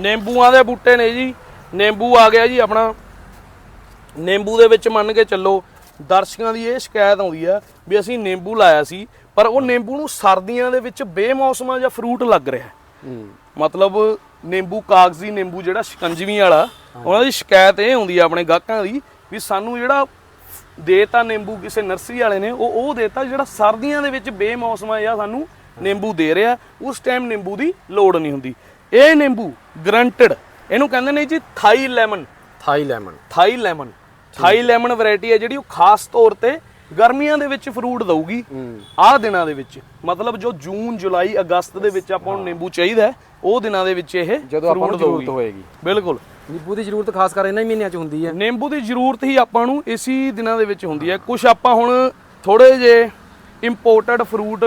ਨਿੰਬੂਆਂ ਦੇ ਬੂਟੇ ਨੇ ਜੀ। ਨਿੰਬੂ ਆ ਗਿਆ ਜੀ ਆਪਣਾ। ਨਿੰਬੂ ਦੇ ਵਿੱਚ ਮੰਨ ਕੇ ਚੱਲੋ ਦਰਸ਼ਕਾਂ ਦੀ ਇਹ ਸ਼ਿਕਾਇਤ ਆਉਂਦੀ ਆ ਵੀ ਅਸੀਂ ਨਿੰਬੂ ਲਾਇਆ ਸੀ ਪਰ ਉਹ ਨਿੰਬੂ ਨੂੰ ਸਰਦੀਆਂ ਦੇ ਵਿੱਚ ਬੇਮੌਸਮਾ ਜਾਂ ਫਰੂਟ ਲੱਗ ਰਿਹਾ ਹੂੰ। ਮਤਲਬ ਨਿੰਬੂ ਕਾਗਜ਼ੀ ਨਿੰਬੂ ਜਿਹੜਾ ਸ਼ਿਕੰਜਵੀ ਵਾਲਾ ਉਹਨਾਂ ਦੀ ਸ਼ਿਕਾਇਤ ਇਹ ਆਉਂਦੀ ਆ ਆਪਣੇ ਗਾਹਕਾਂ ਦੀ ਵੀ ਸਾਨੂੰ ਜਿਹੜਾ ਦੇਤਾ ਨਿੰਬੂ ਕਿਸੇ ਨਰਸਰੀ ਵਾਲੇ ਨੇ ਉਹ ਉਹ ਦੇਤਾ ਜਿਹੜਾ ਸਰਦੀਆਂ ਦੇ ਵਿੱਚ ਬੇਮੌਸਮਾ ਜਾਂ ਸਾਨੂੰ ਨਿੰਬੂ ਦੇ ਰਿਹਾ ਉਸ ਟਾਈਮ ਨਿੰਬੂ ਦੀ ਲੋੜ ਨਹੀਂ ਹੁੰਦੀ। ਇਹ ਨਿੰਬੂ ਗਰੰਟਡ ਇਹਨੂੰ ਕਹਿੰਦੇ ਨੇ ਜੀ Thai lemon. Thai lemon. Thai lemon. Thai lemon variety ਹੈ ਜਿਹੜੀ ਉਹ ਖਾਸ ਤੌਰ ਤੇ ਗਰਮੀਆਂ ਦੇ ਵਿੱਚ ਫਰੂਟ ਦਊਗੀ। ਆਹ ਦਿਨਾਂ ਦੇ ਵਿੱਚ ਮਤਲਬ ਜੋ ਜੂਨ ਜੁਲਾਈ ਅਗਸਤ ਦੇ ਵਿੱਚ ਆਪਾਂ ਨੂੰ ਨਿੰਬੂ ਚਾਹੀਦਾ ਉਹ ਦਿਨਾਂ ਦੇ ਵਿੱਚ ਇਹ ਜਦੋਂ ਆਪਾਂ fruit ਨੂੰ ਜ਼ਰੂਰਤ ਦਊਗੀ। ਹੋਏਗੀ। ਬਿਲਕੁਲ। ਨਿੰਬੂ ਦੀ ਜ਼ਰੂਰਤ ਖਾਸ ਕਰ ਇਹਨਾਂ ਹੀ ਮਹੀਨਿਆਂ 'ਚ ਹੁੰਦੀ ਹੈ। ਨਿੰਬੂ ਦੀ ਜ਼ਰੂਰਤ ਹੀ ਆਪਾਂ ਨੂੰ ਇਸੀ ਦਿਨਾਂ ਦੇ ਵਿੱਚ ਹੁੰਦੀ ਹੈ। ਕੁਝ ਆਪਾਂ ਹੁਣ ਥੋੜੇ ਜੇ ਇੰਪੋਰਟਡ ਫਰੂਟ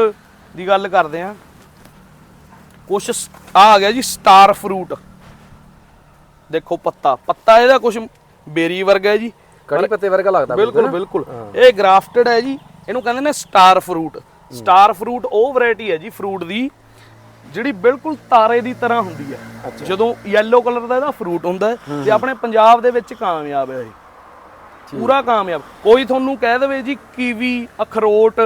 ਦੀ ਗੱਲ ਕਰਦੇ ਹਾਂ। ਕੁਝ ਆ ਆ ਗਿਆ ਜੀ ਸਟਾਰ ਫਰੂਟ ਦੇਖੋ ਪੱਤਾ। ਪੱਤਾ ਇਹਦਾ ਕੁਝ ਬੇਰੀ ਵਰਗਾ ਹੈ ਜੀ। ਕੜੀ ਪੱਤੇ ਵਰਗਾ ਲੱਗਦਾ ਬਿਲਕੁਲ ਬਿਲਕੁਲ। ਇਹ ਗ੍ਰਾਫਟਡ ਹੈ ਜੀ। ਇਹਨੂੰ ਕਹਿੰਦੇ ਨੇ ਸਟਾਰ ਫਰੂਟ ਸਟਾਰ ਫਰੂਟ ਉਹ ਵੈਰਾਈਟੀ ਹੈ ਜੀ ਫਰੂਟ ਦੀ। ਜਿਹੜੀ ਬਿਲਕੁਲ ਤਾਰੇ ਦੀ ਤਰ੍ਹਾਂ ਹੁੰਦੀ ਹੈ। ਜਦੋਂ ਯੈਲੋ ਕਲਰ ਦਾ ਇਹਦਾ ਫਰੂਟ ਹੁੰਦਾ ਤੇ ਆਪਣੇ ਪੰਜਾਬ ਦੇ ਵਿੱਚ ਕਾਮਯਾਬ ਹੈ ਇਹ। ਪੂਰਾ ਕਾਮਯਾਬ। ਕੋਈ ਤੁਹਾਨੂੰ ਕਹਿ ਦੇਵੇ ਜੀ ਕੀਵੀ ਅਖਰੋਟ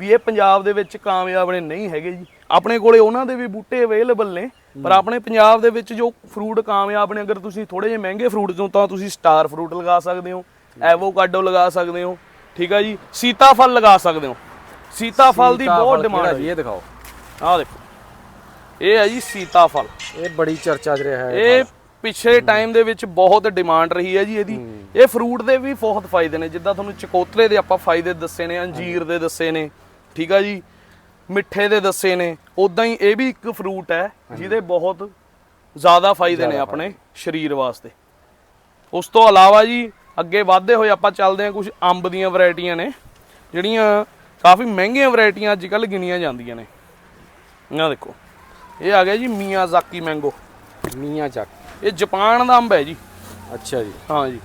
ਵੀ ਇਹ ਪੰਜਾਬ ਦੇ ਵਿੱਚ ਕਾਮਯਾਬ ਨੇ ਨਹੀਂ ਹੈਗੇ ਜੀ। ਆਪਣੇ ਕੋਲੇ ਉਹਨਾਂ ਦੇ ਵੀ ਬੂਟੇ ਅਵੇਲੇਬਲ ਨੇ ਪਰ ਆਪਣੇ ਪੰਜਾਬ ਦੇ ਵਿੱਚ ਜੋ ਫਰੂਟ ਕਾਮਯਾਬ ਨੇ ਅਗਰ ਤੁਸੀਂ ਥੋੜੇ ਜਿਹੇ ਮਹਿੰਗੇ ਫਰੂਟ ਤੋਂ ਤਾਂ ਤੁਸੀਂ ਸਟਾਰ ਫਰੂਟ ਲਗਾ ਸਕਦੇ ਹੋ ਐਵੋਕਾਡੋ ਲਗਾ ਸਕਦੇ ਹੋ ਠੀਕ ਹੈ ਜੀ ਸੀਤਾਫਲ ਲਗਾ ਸਕਦੇ ਹੋ। ਸੀਤਾਫਲ ਦੀ ਬਹੁਤ ਡਿਮਾਂਡ ਹੈ ਇਹ ਦਿਖਾਓ। ਆਹ ਦੇਖੋ। ਇਹ ਹੈ ਜੀ ਸੀਤਾਫਲ। ਇਹ ਬੜੀ ਚਰਚਾ 'ਚ ਰਿਹਾ ਹੈ ਇਹ ਪਿਛਲੇ ਟਾਈਮ ਦੇ ਵਿੱਚ ਬਹੁਤ ਡਿਮਾਂਡ ਰਹੀ ਹੈ ਜੀ ਇਹਦੀ। ਇਹ ਫਰੂਟ ਦੇ ਵੀ ਬਹੁਤ ਫਾਇਦੇ ਨੇ ਜਿੱਦਾਂ ਤੁਹਾਨੂੰ ਚਕੋਤਰੇ ਦੇ ਆਪਾਂ ਫਾਇਦੇ ਦੱਸੇ ਨੇ ਅੰਜੀਰ ਦੇ ਦੱਸੇ ਨੇ ਠੀਕ ਆ ਜੀ? ਮਿੱਠੇ ਦੇ ਦੱਸੇ ਨੇ ਉਦਾਂ ਹੀ ਇਹ ਵੀ ਇੱਕ ਫਰੂਟ ਹੈ ਜਿਹਦੇ ਬਹੁਤ ਜ਼ਿਆਦਾ ਫਾਇਦੇ ਨੇ ਆਪਣੇ ਸਰੀਰ ਵਾਸਤੇ। ਉਸ ਤੋਂ ਇਲਾਵਾ ਜੀ ਅੱਗੇ ਵਧਦੇ ਹੋਏ ਆਪਾਂ ਚੱਲਦੇ ਹਾਂ ਕੁਝ ਅੰਬ ਦੀਆਂ ਵੈਰਾਈਟੀਆਂ ਨੇ ਜਿਹੜੀਆਂ ਕਾਫੀ ਮਹਿੰਗੀਆਂ ਵੈਰਾਈਟੀਆਂ ਅੱਜ ਕੱਲ ਗਿਣੀਆਂ ਜਾਂਦੀਆਂ ਨੇ। ਆਹ ਦੇਖੋ। ਇਹ ਆ ਗਿਆ ਜੀ ਮੀਆਜ਼ਾਕੀ ਮੈਂਗੋ। ਮੀਆਂ ਚੱਕ ਇਹ ਜਾਪਾਨ ਦਾ ਅੰਬ ਹੈ ਜੀ। ਅੱਛਾ ਜੀ। ਹਾਂ ਜੀ।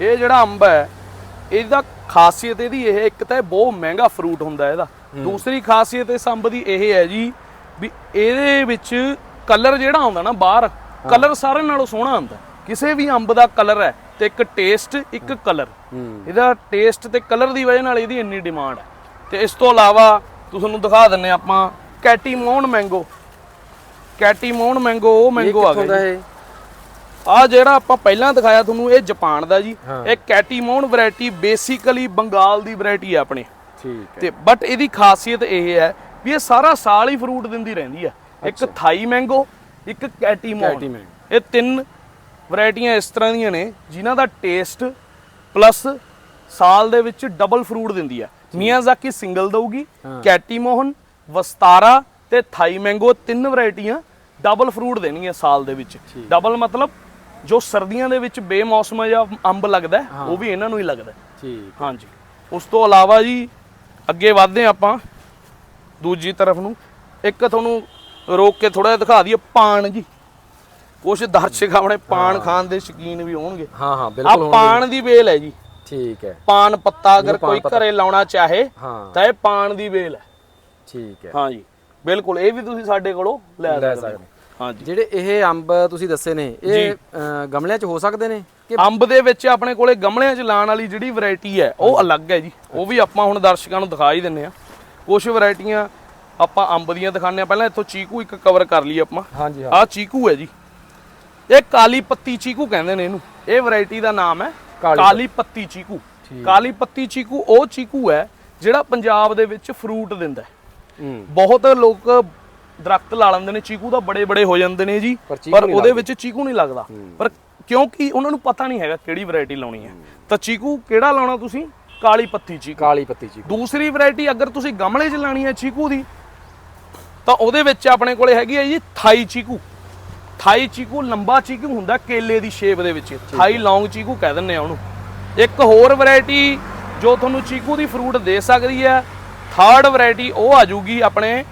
ਇਹ ਜਿਹੜਾ ਅੰਬ ਹੈ ਇਹਦਾ ਖਾਸੀਅਤ ਇਹਦੀ ਇਹ ਇੱਕ ਤਾਂ ਇਹ ਬਹੁਤ ਮਹਿੰਗਾ ਫਰੂਟ ਹੁੰਦਾ ਇਹਦਾ। ਦੂਸਰੀ ਖਾਸੀਅਤ ਇਸ ਅੰਬ ਦੀ ਇਹ ਹੈ ਜੀ ਵੀ ਇਹਦੇ ਵਿੱਚ ਕਲਰ ਜਿਹੜਾ ਆਉਂਦਾ ਨਾ ਬਾਹਰ ਕਲਰ ਸਾਰਿਆਂ ਨਾਲੋਂ ਸੋਹਣਾ ਆਉਂਦਾ। ਕਿਸੇ ਵੀ ਅੰਬ ਦਾ ਕਲਰ ਹੈ ਤੇ ਇੱਕ ਟੇਸਟ ਇੱਕ ਕਲਰ ਇਹਦਾ ਟੇਸਟ ਤੇ ਕਲਰ ਦੀ ਵਜ੍ਹਾ ਨਾਲ ਇਹਦੀ ਇੰਨੀ ਡਿਮਾਂਡ ਹੈ। ਤੇ ਇਸ ਤੋਂ ਇਲਾਵਾ ਤੁਹਾਨੂੰ ਦਿਖਾ ਦਿੰਨੇ ਆਪਾਂ ਕੈਟੀਮੋਨ ਮੈਂਗੋ। ਕੈਟੀਮੋਨ ਮੈਂਗੋ ਉਹ ਮੈਂਗੋ ਆ ਗਿਆ ਜੀ। ਆ ਜਿਹੜਾ ਆਪਾਂ ਪਹਿਲਾਂ ਦਿਖਾਇਆ ਤੁਹਾਨੂੰ ਇਹ ਜਾਪਾਨ ਦਾ ਜੀ। ਇਹ ਕੈਟੀਮੋਨ ਵੈਰਾਈਟੀ ਬੇਸਿਕਲੀ ਬੰਗਾਲ ਦੀ ਵੈਰਾਈਟੀ ਹੈ ਆਪਣੇ। ਠੀਕ ਹੈ। ਤੇ ਬਟ ਇਹਦੀ ਖਾਸੀਅਤ ਇਹ ਹੈ ਵੀ ਇਹ ਸਾਰਾ ਸਾਲ ਹੀ ਫਰੂਟ ਦਿੰਦੀ ਰਹਿੰਦੀ ਹੈ ਇੱਕ ਥਾਈ ਮੈਂਗੋ ਇੱਕ ਕੈਟੀਮੋਨ। ਇਹ ਤਿੰਨ ਵੈਰਾਈਟੀਆਂ ਇਸ ਤਰ੍ਹਾਂ ਦੀਆਂ ਨੇ ਜਿਨ੍ਹਾਂ ਦਾ ਟੇਸਟ ਪਲੱਸ ਸਾਲ ਦੇ ਵਿੱਚ ਡਬਲ ਫਰੂਟ ਦਿੰਦੀ ਹੈ ਮੀਆਜ਼ਾਕੀ ਸਿੰਗਲ ਦਊਗੀ। ਕੈਟੀਮੋਹਨ ਵਸਤਾਰਾ ਤੇ ਥਾਈ ਮੈਂਗੋ ਤਿੰਨ ਵੈਰਾਈਟੀਆਂ ਡਬਲ ਫਰੂਟ ਦੇਣਗੀਆਂ ਸਾਲ ਦੇ ਵਿੱਚ। ਡਬਲ ਮਤਲਬ ਜੋ ਸਰਦੀਆਂ ਦੇ ਵਿੱਚ ਬੇਮੌਸਮਾ ਜਾਂ ਅੰਬ ਲੱਗਦਾ ਹੈ, ਉਹ ਵੀ ਇਹਨਾਂ ਨੂੰ ਹੀ ਲੱਗਦਾ ਹੈ। ਠੀਕ। ਹਾਂਜੀ। ਉਸ ਤੋਂ ਇਲਾਵਾ ਜੀ ਅੱਗੇ ਵਧਦੇ ਹਾਂ ਆਪਾਂ ਦੂਜੀ ਤਰਫ ਨੂੰ। ਇੱਕ ਤੁਹਾਨੂੰ ਰੋਕ ਕੇ ਥੋੜਾ ਜਿਹਾ ਦਿਖਾ ਦਈਏ ਪਾਨ ਜੀ। ਕੁਝ ਦਰਸ਼ਕ ਆਪਣੇ ਪਾਨ ਖਾਣ ਦੇ ਸ਼ੌਕੀਨ ਵੀ ਹੋਣਗੇ। ਹਾਂ ਹਾਂ ਆ ਬਿਲਕੁਲ ਹੋਣਗੇ। ਪਾਨ ਦੀ ਵੇਲ ਹੈ ਜੀ। ਠੀਕ ਹੈ। ਪਾਨ ਪੱਤਾ ਅਗਰ ਕੋਈ। ਘਰੇ ਲਾਉਣਾ ਚਾਹੇ ਹਾਂ। ਤਾਂ ਇਹ ਪਾਨ ਦੀ ਵੇਲ ਹੈ। ਠੀਕ ਹੈ। ਹਾਂਜੀ ਬਿਲਕੁਲ ਇਹ ਵੀ ਤੁਸੀਂ ਸਾਡੇ ਕੋਲੋਂ ਲੈ ਲੈ ਸਕਦੇ ਹੋ। ਹਾਂਜੀ। ਜਿਹੜੇ ਇਹ ਅੰਬ ਤੁਸੀਂ ਦੱਸੇ ਨੇ ਇਹ ਗਮਲਿਆਂ 'ਚ ਹੋ ਸਕਦੇ ਨੇ ਕਿ ਅੰਬ ਦੇ ਵਿੱਚ ਆਪਣੇ ਕੋਲੇ ਗਮਲਿਆਂ 'ਚ ਲਾਉਣ ਵਾਲੀ ਜਿਹੜੀ ਵੈਰਾਈਟੀ ਹੈ ਉਹ ਅਲੱਗ ਹੈ ਜੀ। ਉਹ ਵੀ ਆਪਾਂ ਹੁਣ ਦਰਸ਼ਕਾਂ ਨੂੰ ਦਿਖਾ ਹੀ ਦਿੰਨੇ ਆ ਕੁਝ ਵੈਰਾਈਟੀਆਂ ਆਪਾਂ ਅੰਬ ਦੀਆਂ ਦਿਖਾਉਂਦੇ ਆ ਪਹਿਲਾਂ ਇੱਥੋਂ ਚੀਕੂ ਇੱਕ ਕਵਰ ਕਰ ਲਈ ਆਪਾਂ। ਹਾਂਜੀ ਹਾਂ। ਆਹ ਚੀਕੂ ਹੈ ਜੀ। ਇਹ ਕਾਲੀ ਪੱਤੀ ਚੀਕੂ ਕਹਿੰਦੇ ਨੇ ਇਹਨੂੰ। ਇਹ ਵੈਰਾਈਟੀ ਦਾ ਨਾਮ ਹੈ ਕਾਲੀ ਪੱਤੀ ਚੀਕੂ। ਕਾਲੀ ਪੱਤੀ ਚੀਕੂ ਉਹ ਚੀਕੂ ਹੈ ਜਿਹੜਾ ਪੰਜਾਬ ਦੇ ਵਿੱਚ ਫਰੂਟ ਦਿੰਦਾ ਹੂੰ। ਬਹੁਤ ਲੋਕ ਦਰਖਤ ਲਾ ਲੈਂਦੇ ਨੇ ਚੀਕੂ ਤਾਂ ਬੜੇ ਬੜੇ ਹੋ ਜਾਂਦੇ ਨੇ ਜੀ ਪਰ ਚੀਕੂ ਉਹਦੇ ਵਿੱਚ ਚੀਕੂ ਨਹੀਂ ਲੱਗਦਾ। ਪਰ ਕਿਉਂਕਿ ਉਹਨਾਂ ਨੂੰ ਪਤਾ ਨਹੀਂ ਹੈਗਾ ਕਿਹੜੀ ਵੈਰਾਈਟੀ ਲਾਉਣੀ ਹੈ। ਤਾਂ ਚੀਕੂ ਕਿਹੜਾ ਲਾਉਣਾ ਤੁਸੀਂ? ਕਾਲੀ ਪੱਤੀ ਚੀਕੂ। ਕਾਲੀ ਪੱਤੀ ਜੀ ਦੂਸਰੀ ਵੈਰਾਈਟੀ ਅਗਰ ਤੁਸੀਂ ਗਮਲੇ 'ਚ ਲਾਣੀ ਹੈ ਚੀਕੂ ਦੀ ਤਾਂ ਉਹਦੇ ਵਿੱਚ ਆਪਣੇ ਕੋਲੇ ਹੈਗੀ ਹੈ ਜੀ ਥਾਈ ਚੀਕੂ। ਥਾਈ ਚੀਕੂ ਲੰਬਾ ਚੀਕੂ ਹੁੰਦਾ ਕੇਲੇ ਦੀ ਸ਼ੇਪ ਦੇ ਵਿੱਚ। ਥਾਈ ਲੌਂਗ ਚੀਕੂ ਕਹਿ ਦਿੰਦੇ ਆ ਉਹਨੂੰ। ਇੱਕ ਹੋਰ ਵੈਰਾਈਟੀ ਜੋ ਤੁਹਾਨੂੰ ਚੀਕੂ ਦੀ ਫਰੂਟ ਦੇ ਸਕਦੀ ਹੈ ਥਰਡ ਵੈਰਾਈਟੀ ਉਹ ਆ ਜੂਗੀ ਆਪਣੇ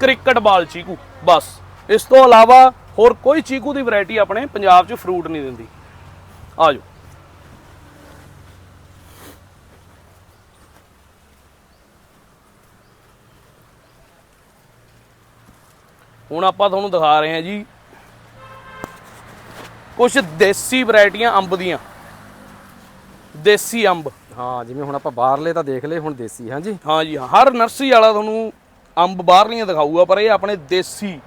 ਕ੍ਰਿਕਟ ਬਾਲ ਚੀਕੂ, ਬਸ। ਇਸ ਤੋਂ ਇਲਾਵਾ ਹੋਰ ਕੋਈ ਚੀਕੂ ਦੀ ਵੈਰਾਈਟੀ ਆਪਣੇ ਪੰਜਾਬ 'ਚ ਫਰੂਟ ਨਹੀਂ ਦਿੰਦੀ। ਆ ਜਾਓ। ਹੁਣ ਆਪਾਂ ਤੁਹਾਨੂੰ ਦਿਖਾ ਰਹੇ ਹਾਂ ਜੀ ਕੁਝ ਦੇਸੀ ਵੈਰਾਈਟੀਆਂ ਅੰਬ ਦੀਆਂ। ਦੇਸੀ ਅੰਬ। ਹਾਂ ਜਿਵੇਂ ਹੁਣ ਆਪਾਂ ਬਾਹਰਲੇ ਤਾਂ ਦੇਖ ਲਏ ਹੁਣ ਦੇਸੀ ਹਾਂਜੀ? ਹਾਂ ਜੀ ਹਰ ਨਰਸਰੀ ਵਾਲਾ ਤੁਹਾਨੂੰ ਅੰਬ ਬਾਹਰਲੀਆਂ ਦਿਖਾਊਗਾ ਪਰ ਇਹ ਆਪਣੇ ਦੇਸੀ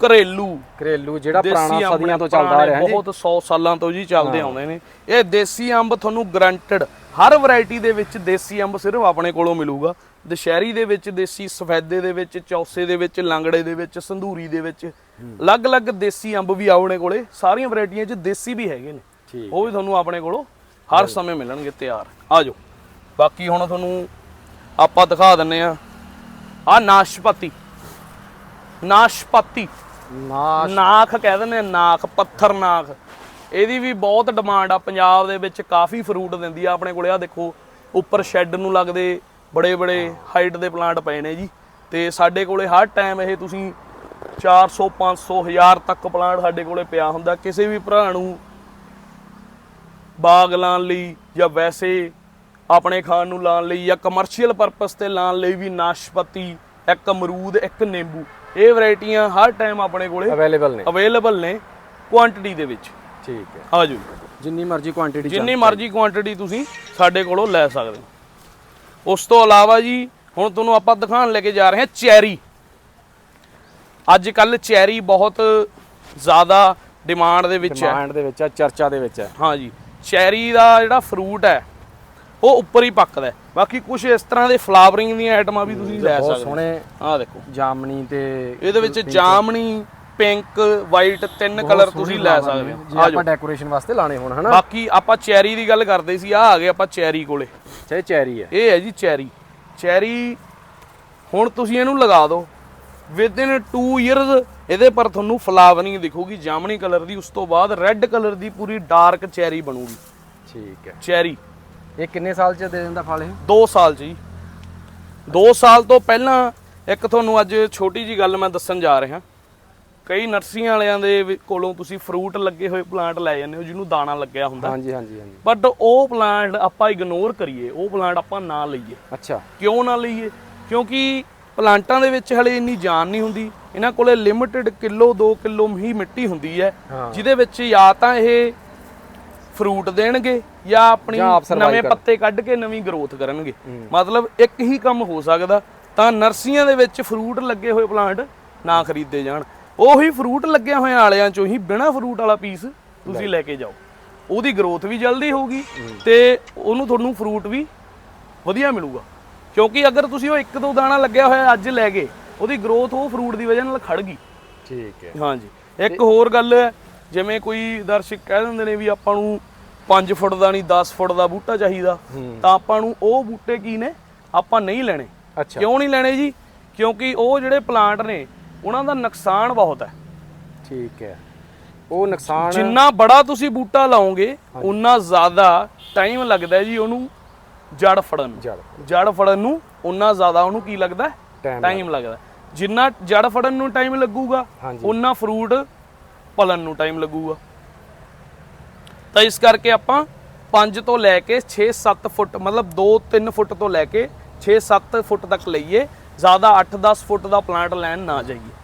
ਘਰੇਲੂ। ਘਰੇਲੂ ਜਿਹੜਾ ਪੁਰਾਣਾ ਸਦੀਆਂ ਤੋਂ ਚੱਲਦਾ ਆ ਰਿਹਾ ਜੀ ਬਹੁਤ 100 ਸਾਲਾਂ ਤੋਂ ਜੀ ਚੱਲਦੇ ਆਉਂਦੇ ਨੇ। ਇਹ ਦੇਸੀ ਅੰਬ ਤੁਹਾਨੂੰ ਗਰੰਟਡ ਹਰ ਵੈਰਾਈਟੀ ਦੇ ਵਿੱਚ ਦੇਸੀ ਅੰਬ ਸਿਰਫ ਆਪਣੇ ਕੋਲੋਂ ਮਿਲੂਗਾ। ਦਸ਼ਹਿਰੀ ਦੇ ਵਿੱਚ ਦੇਸੀ ਸਫੈਦੇ ਦੇ ਵਿੱਚ ਚੌਸੇ ਦੇ ਵਿੱਚ ਲੰਗੜੇ ਦੇ ਵਿੱਚ ਸੰਧੂਰੀ ਦੇ ਵਿੱਚ ਅਲੱਗ-ਅਲੱਗ ਦੇਸੀ ਅੰਬ ਵੀ ਆਉਣੇ ਕੋਲੇ। ਸਾਰੀਆਂ ਵੈਰਾਈਟੀਆਂ 'ਚ ਦੇਸੀ ਵੀ ਹੈਗੇ ਨੇ। ਉਹ ਵੀ ਤੁਹਾਨੂੰ ਆਪਣੇ ਕੋਲੋਂ ਹਰ ਸਮੇਂ ਮਿਲਣਗੇ ਤਿਆਰ। ਆ ਜਾਓ ਬਾਕੀ ਹੁਣ ਤੁਹਾਨੂੰ ਆਪਾਂ ਦਿਖਾ ਦਿੰਨੇ ਆ। ਆ ਨਾਸ਼ਪਤੀ। ਨਾਸ਼ਪਤੀ। ਨਾਖ ਕਹਿ ਦਿੰਦੇ ਆ ਨਾਖ ਪੱਥਰ ਨਾਖ। ਇਹਦੀ ਵੀ ਬਹੁਤ ਡਿਮਾਂਡ ਆ। ਪੰਜਾਬ ਦੇ ਵਿੱਚ ਕਾਫੀ ਫਰੂਟ ਦਿੰਦੀ ਆ ਆਪਣੇ ਕੋਲੇ। ਆ ਦੇਖੋ ਉੱਪਰ ਸ਼ੈੱਡ ਨੂੰ ਲੱਗਦੇ ਬੜੇ ਬੜੇ ਹਾਈਟ ਦੇ ਪਲਾਂਟ ਪਏ ਨੇ ਜੀ। ਤੇ ਸਾਡੇ ਕੋਲੇ ਹਰ ਟਾਈਮ ਇਹ ਤੁਸੀਂ 400 500 1000 ਤੱਕ ਪਲਾਂਟ ਸਾਡੇ ਕੋਲੇ ਪਿਆ ਹੁੰਦਾ। ਕਿਸੇ ਵੀ ਭਰਾ ਨੂੰ ਬਾਗ ਲਾਉਣ ਲਈ ਜਾਂ ਵੈਸੇ ਆਪਣੇ ਖਾਣ ਨੂੰ ਲਾਉਣ ਲਈ ਜਾਂ ਕਮਰਸ਼ੀਅਲ ਪਰਪਸ ਤੇ ਲਾਉਣ ਲਈ ਵੀ ਨਾਸ਼ਪਤੀ ਇੱਕ ਅਮਰੂਦ ਇੱਕ ਨਿੰਬੂ ਇਹ ਵੈਰਾਈਟੀਆਂ ਹਰ ਟਾਈਮ ਆਪਣੇ ਕੋਲੇ ਅਵੇਲੇਬਲ ਨੇ। ਅਵੇਲੇਬਲ ਨੇ ਕੁਆਂਟੀਟੀ ਦੇ ਵਿੱਚ। ਠੀਕ ਹੈ। ਆ ਜਿੰਨੀ ਮਰਜ਼ੀ ਕੁਆਂਟੀਟੀ ਜਿੰਨੀ ਮਰਜ਼ੀ ਕੁਆਂਟੀਟੀ ਤੁਸੀਂ ਸਾਡੇ ਕੋਲੋਂ ਲੈ ਸਕਦੇ ਹੋ। ਉਸ ਤੋਂ ਇਲਾਵਾ ਜੀ ਹੁਣ ਤੁਹਾਨੂੰ ਆਪਾਂ ਦਿਖਾਉਣ ਲੈ ਕੇ ਜਾ ਰਹੇ ਹਾਂ ਚੈਰੀ। ਅੱਜ ਕੱਲ ਚੈਰੀ ਬਹੁਤ ਜ਼ਿਆਦਾ ਡਿਮਾਂਡ ਦੇ ਵਿੱਚ ਹੈ। ਡਿਮਾਂਡ ਦੇ ਵਿੱਚ ਆ ਚਰਚਾ ਦੇ ਵਿੱਚ ਹੈ। ਹਾਂ ਜੀ ਚੈਰੀ ਦਾ ਜਿਹੜਾ ਫਰੂਟ ਹੈ ਉਹ ਉੱਪਰ ਹੀ ਪੱਕਦਾ ਹੈ। ਬਾਕੀ ਕੁਝ ਇਸ ਤਰ੍ਹਾਂ ਦੇ ਫਲਾਵਰਿੰਗ ਦੀਆਂ ਆਈਟਮਾਂ ਵੀ ਤੁਸੀਂ ਲੈ ਬਹੁਤ ਸਕਦੇ ਹੋ। ਸੋਹਣੇ ਆਹ ਦੇਖੋ। ਜਾਮਣੀ ਤੇ ਇਹਦੇ ਵਿੱਚ ਜਾਮਣੀ ਪਿੰਕ ਵਾਈਟ ਤਿੰਨ ਕਲਰ ਤੁਸੀਂ ਲੈ ਸਕਦੇ ਹੋ। ਜੇ ਆਪਾਂ ਡੈਕੋਰੇਸ਼ਨ ਵਾਸਤੇ ਲਾਣੇ ਹੋਣ ਹਨਾ? ਬਾਕੀ ਆਪਾਂ ਚੈਰੀ ਦੀ ਗੱਲ ਕਰਦੇ ਸੀ ਆ ਆ ਗਏ ਆਪਾਂ ਚੈਰੀ ਕੋਲੇ। ਚਾਹੇ ਚੈਰੀ ਹੈ। ਇਹ ਹੈ ਜੀ ਚੈਰੀ। ਚੈਰੀ ਹੁਣ ਤੁਸੀਂ ਇਹਨੂੰ ਲਗਾ ਦਿਓ। ਵਿਦ ਇਨ 2 ਇਅਰਸ ਇਹਦੇ ਪਰ ਤੁਹਾਨੂੰ ਫਲਾਵਰਿੰਗ ਦਿਖੂਗੀ ਜਾਮਣੀ ਕਲਰ ਦੀ ਉਸ ਤੋਂ ਬਾਅਦ ਰੈੱਡ ਕਲਰ ਦੀ ਪੂਰੀ ਡਾਰਕ ਚੈਰੀ ਬਣੂਗੀ। ਠੀਕ ਹੈ। ਚੈਰੀ ਇਹ ਕਿੰਨੇ ਸਾਲ ਚ ਦੇ ਦਿੰਦਾ ਫਲ ਇਹ? 2 ਸਾਲ ਜੀ। 2 ਸਾਲ ਤੋਂ ਪਹਿਲਾਂ ਇੱਕ ਤੁਹਾਨੂੰ ਅੱਜ ਛੋਟੀ ਜੀ ਗੱਲ ਮੈਂ ਦੱਸਣ ਜਾ ਰਿਹਾ। ਕਈ ਨਰਸਰੀਆਂ ਵਾਲਿਆਂ ਦੇ ਕੋਲੋਂ ਤੁਸੀਂ ਫਰੂਟ ਲੱਗੇ ਹੋਏ ਪਲਾਂਟ ਲੈ ਜਾਂਦੇ ਹੋ ਜਿਹਨੂੰ ਦਾਣਾ ਲੱਗਿਆ ਹੁੰਦਾ। ਹਾਂਜੀ ਹਾਂਜੀ ਹਾਂਜੀ। ਬਟ ਉਹ ਪਲਾਂਟ ਆਪਾਂ ਇਗਨੋਰ ਕਰੀਏ ਉਹ ਪਲਾਂਟ ਆਪਾਂ ਨਾ ਲਈਏ। ਅੱਛਾ। ਕਿਉਂ ਨਾ ਲਈਏ? ਕਿਉਂਕਿ ਪਲਾਂਟਾਂ ਦੇ ਵਿੱਚ ਹਲੇ ਇੰਨੀ ਜਾਨ ਨਹੀਂ ਹੁੰਦੀ। ਇਹਨਾਂ ਕੋਲੇ ਲਿਮਿਟਿਡ ਕਿਲੋ 2 ਕਿਲੋ ਹੀ ਮਿੱਟੀ ਹੁੰਦੀ ਹੈ। ਜਿਹਦੇ ਵਿੱਚ ਜਾਂ ਤਾਂ ਇਹ ਫਰੂਟ ਦੇਣਗੇ ਜਾਂ ਆਪਣੀ ਨਵੇਂ। ਪੱਤੇ ਕੱਢ ਕੇ ਨਵੀਂ ਗਰੋਥ ਕਰਨਗੇ। ਮਤਲਬ ਇੱਕ ਹੀ ਕੰਮ ਹੋ ਸਕਦਾ ਤਾਂ ਨਰਸੀਆਂ ਦੇ ਵਿੱਚ ਫਰੂਟ ਲੱਗੇ ਹੋਏ ਪਲਾਂਟ ਨਾ ਖਰੀਦੇ ਜਾਣ। ਉਹੀ ਫਰੂਟ ਲੱਗਿਆ ਹੋਇਆ ਆਲਿਆਂ ਚੋਂ ਹੀ ਬਿਨਾ ਫਰੂਟ ਵਾਲਾ ਪੀਸ ਤੁਸੀਂ ਲੈ ਕੇ ਜਾਓ। ਉਹਦੀ ਗਰੋਥ ਵੀ ਜਲਦੀ ਹੋਊਗੀ ਤੇ ਉਹਨੂੰ ਤੁਹਾਨੂੰ ਫਰੂਟ ਵੀ ਵਧੀਆ ਮਿਲੂਗਾ। ਕਿਉਂਕਿ ਅਗਰ ਤੁਸੀਂ ਉਹ ਇੱਕ ਦੋ ਦਾਣਾ ਲੱਗਿਆ ਹੋਇਆ ਅੱਜ ਲੈ ਗਏ ਉਹਦੀ ਗਰੋਥ ਉਹ ਫਰੂਟ ਦੀ ਵਜ੍ਹਾ ਨਾਲ ਖੜ ਗਈ। ਠੀਕ ਹੈ। ਹਾਂਜੀ। ਇੱਕ ਹੋਰ ਗੱਲ ਹੈ ਜਿਵੇਂ ਕੋਈ ਦਰਸ਼ਕ ਕਹਿ ਦਿੰਦੇ ਨੇ ਵੀ ਆਪਾਂ ਨੂੰ 5 ਫੁੱਟ ਦਾ ਨਹੀਂ 10 ਫੁੱਟ ਦਾ ਬੂਟਾ ਚਾਹੀਦਾ ਤਾਂ ਆਪਾਂ ਨੂੰ ਉਹ ਬੂਟੇ ਕੀ ਨੇ? ਆਪਾਂ ਨਹੀਂ ਲੈਣੇ। ਅੱਛਾ। ਕਿਉਂ ਨਹੀਂ ਲੈਣੇ ਜੀ? ਕਿਉਂਕਿ ਉਹ ਜਿਹੜੇ ਪਲਾਂਟ ਨੇ ਉਹਨਾਂ ਦਾ ਨੁਕਸਾਨ ਬਹੁਤ ਹੈ। ਠੀਕ ਹੈ। ਉਹ ਨੁਕਸਾਨ ਜਿੰਨਾ ਬੜਾ ਤੁਸੀਂ ਬੂਟਾ ਲਾਓਗੇ ਉਨਾ ਜ਼ਿਆਦਾ ਟਾਈਮ ਲੱਗਦਾ ਜੀ ਉਹਨੂੰ ਜੜ ਫੜਨ ਨੂੰ। ਜੜ। ਜੜ ਫੜਨ ਨੂੰ ਉਨਾ ਜ਼ਿਆਦਾ ਉਹਨੂੰ ਕੀ ਲੱਗਦਾ? Time ਟਾਈਮ ਲੱਗਦਾ। ਜਿੰਨਾ ਜੜ ਫੜਨ ਨੂੰ ਟਾਈਮ ਲੱਗੂਗਾ ਹਾਂਜੀ। ਉਨਾ ਫਰੂਟ ਪਲਣ ਨੂੰ ਟਾਈਮ ਲੱਗੂਗਾ। ਤਾਂ ਇਸ ਕਰਕੇ ਆਪਾਂ 5 ਤੋਂ ਲੈ ਕੇ 6-7 ਫੁੱਟ ਮਤਲਬ 2-3 ਫੁੱਟ ਤੋਂ ਲੈ ਕੇ 6-7 ਫੁੱਟ ਤੱਕ ਲਈਏ ਜ਼ਿਆਦਾ 8-10 ਫੁੱਟ ਦਾ ਪਲਾਂਟ ਲੈਣ ਨਾ ਜਾਈਏ।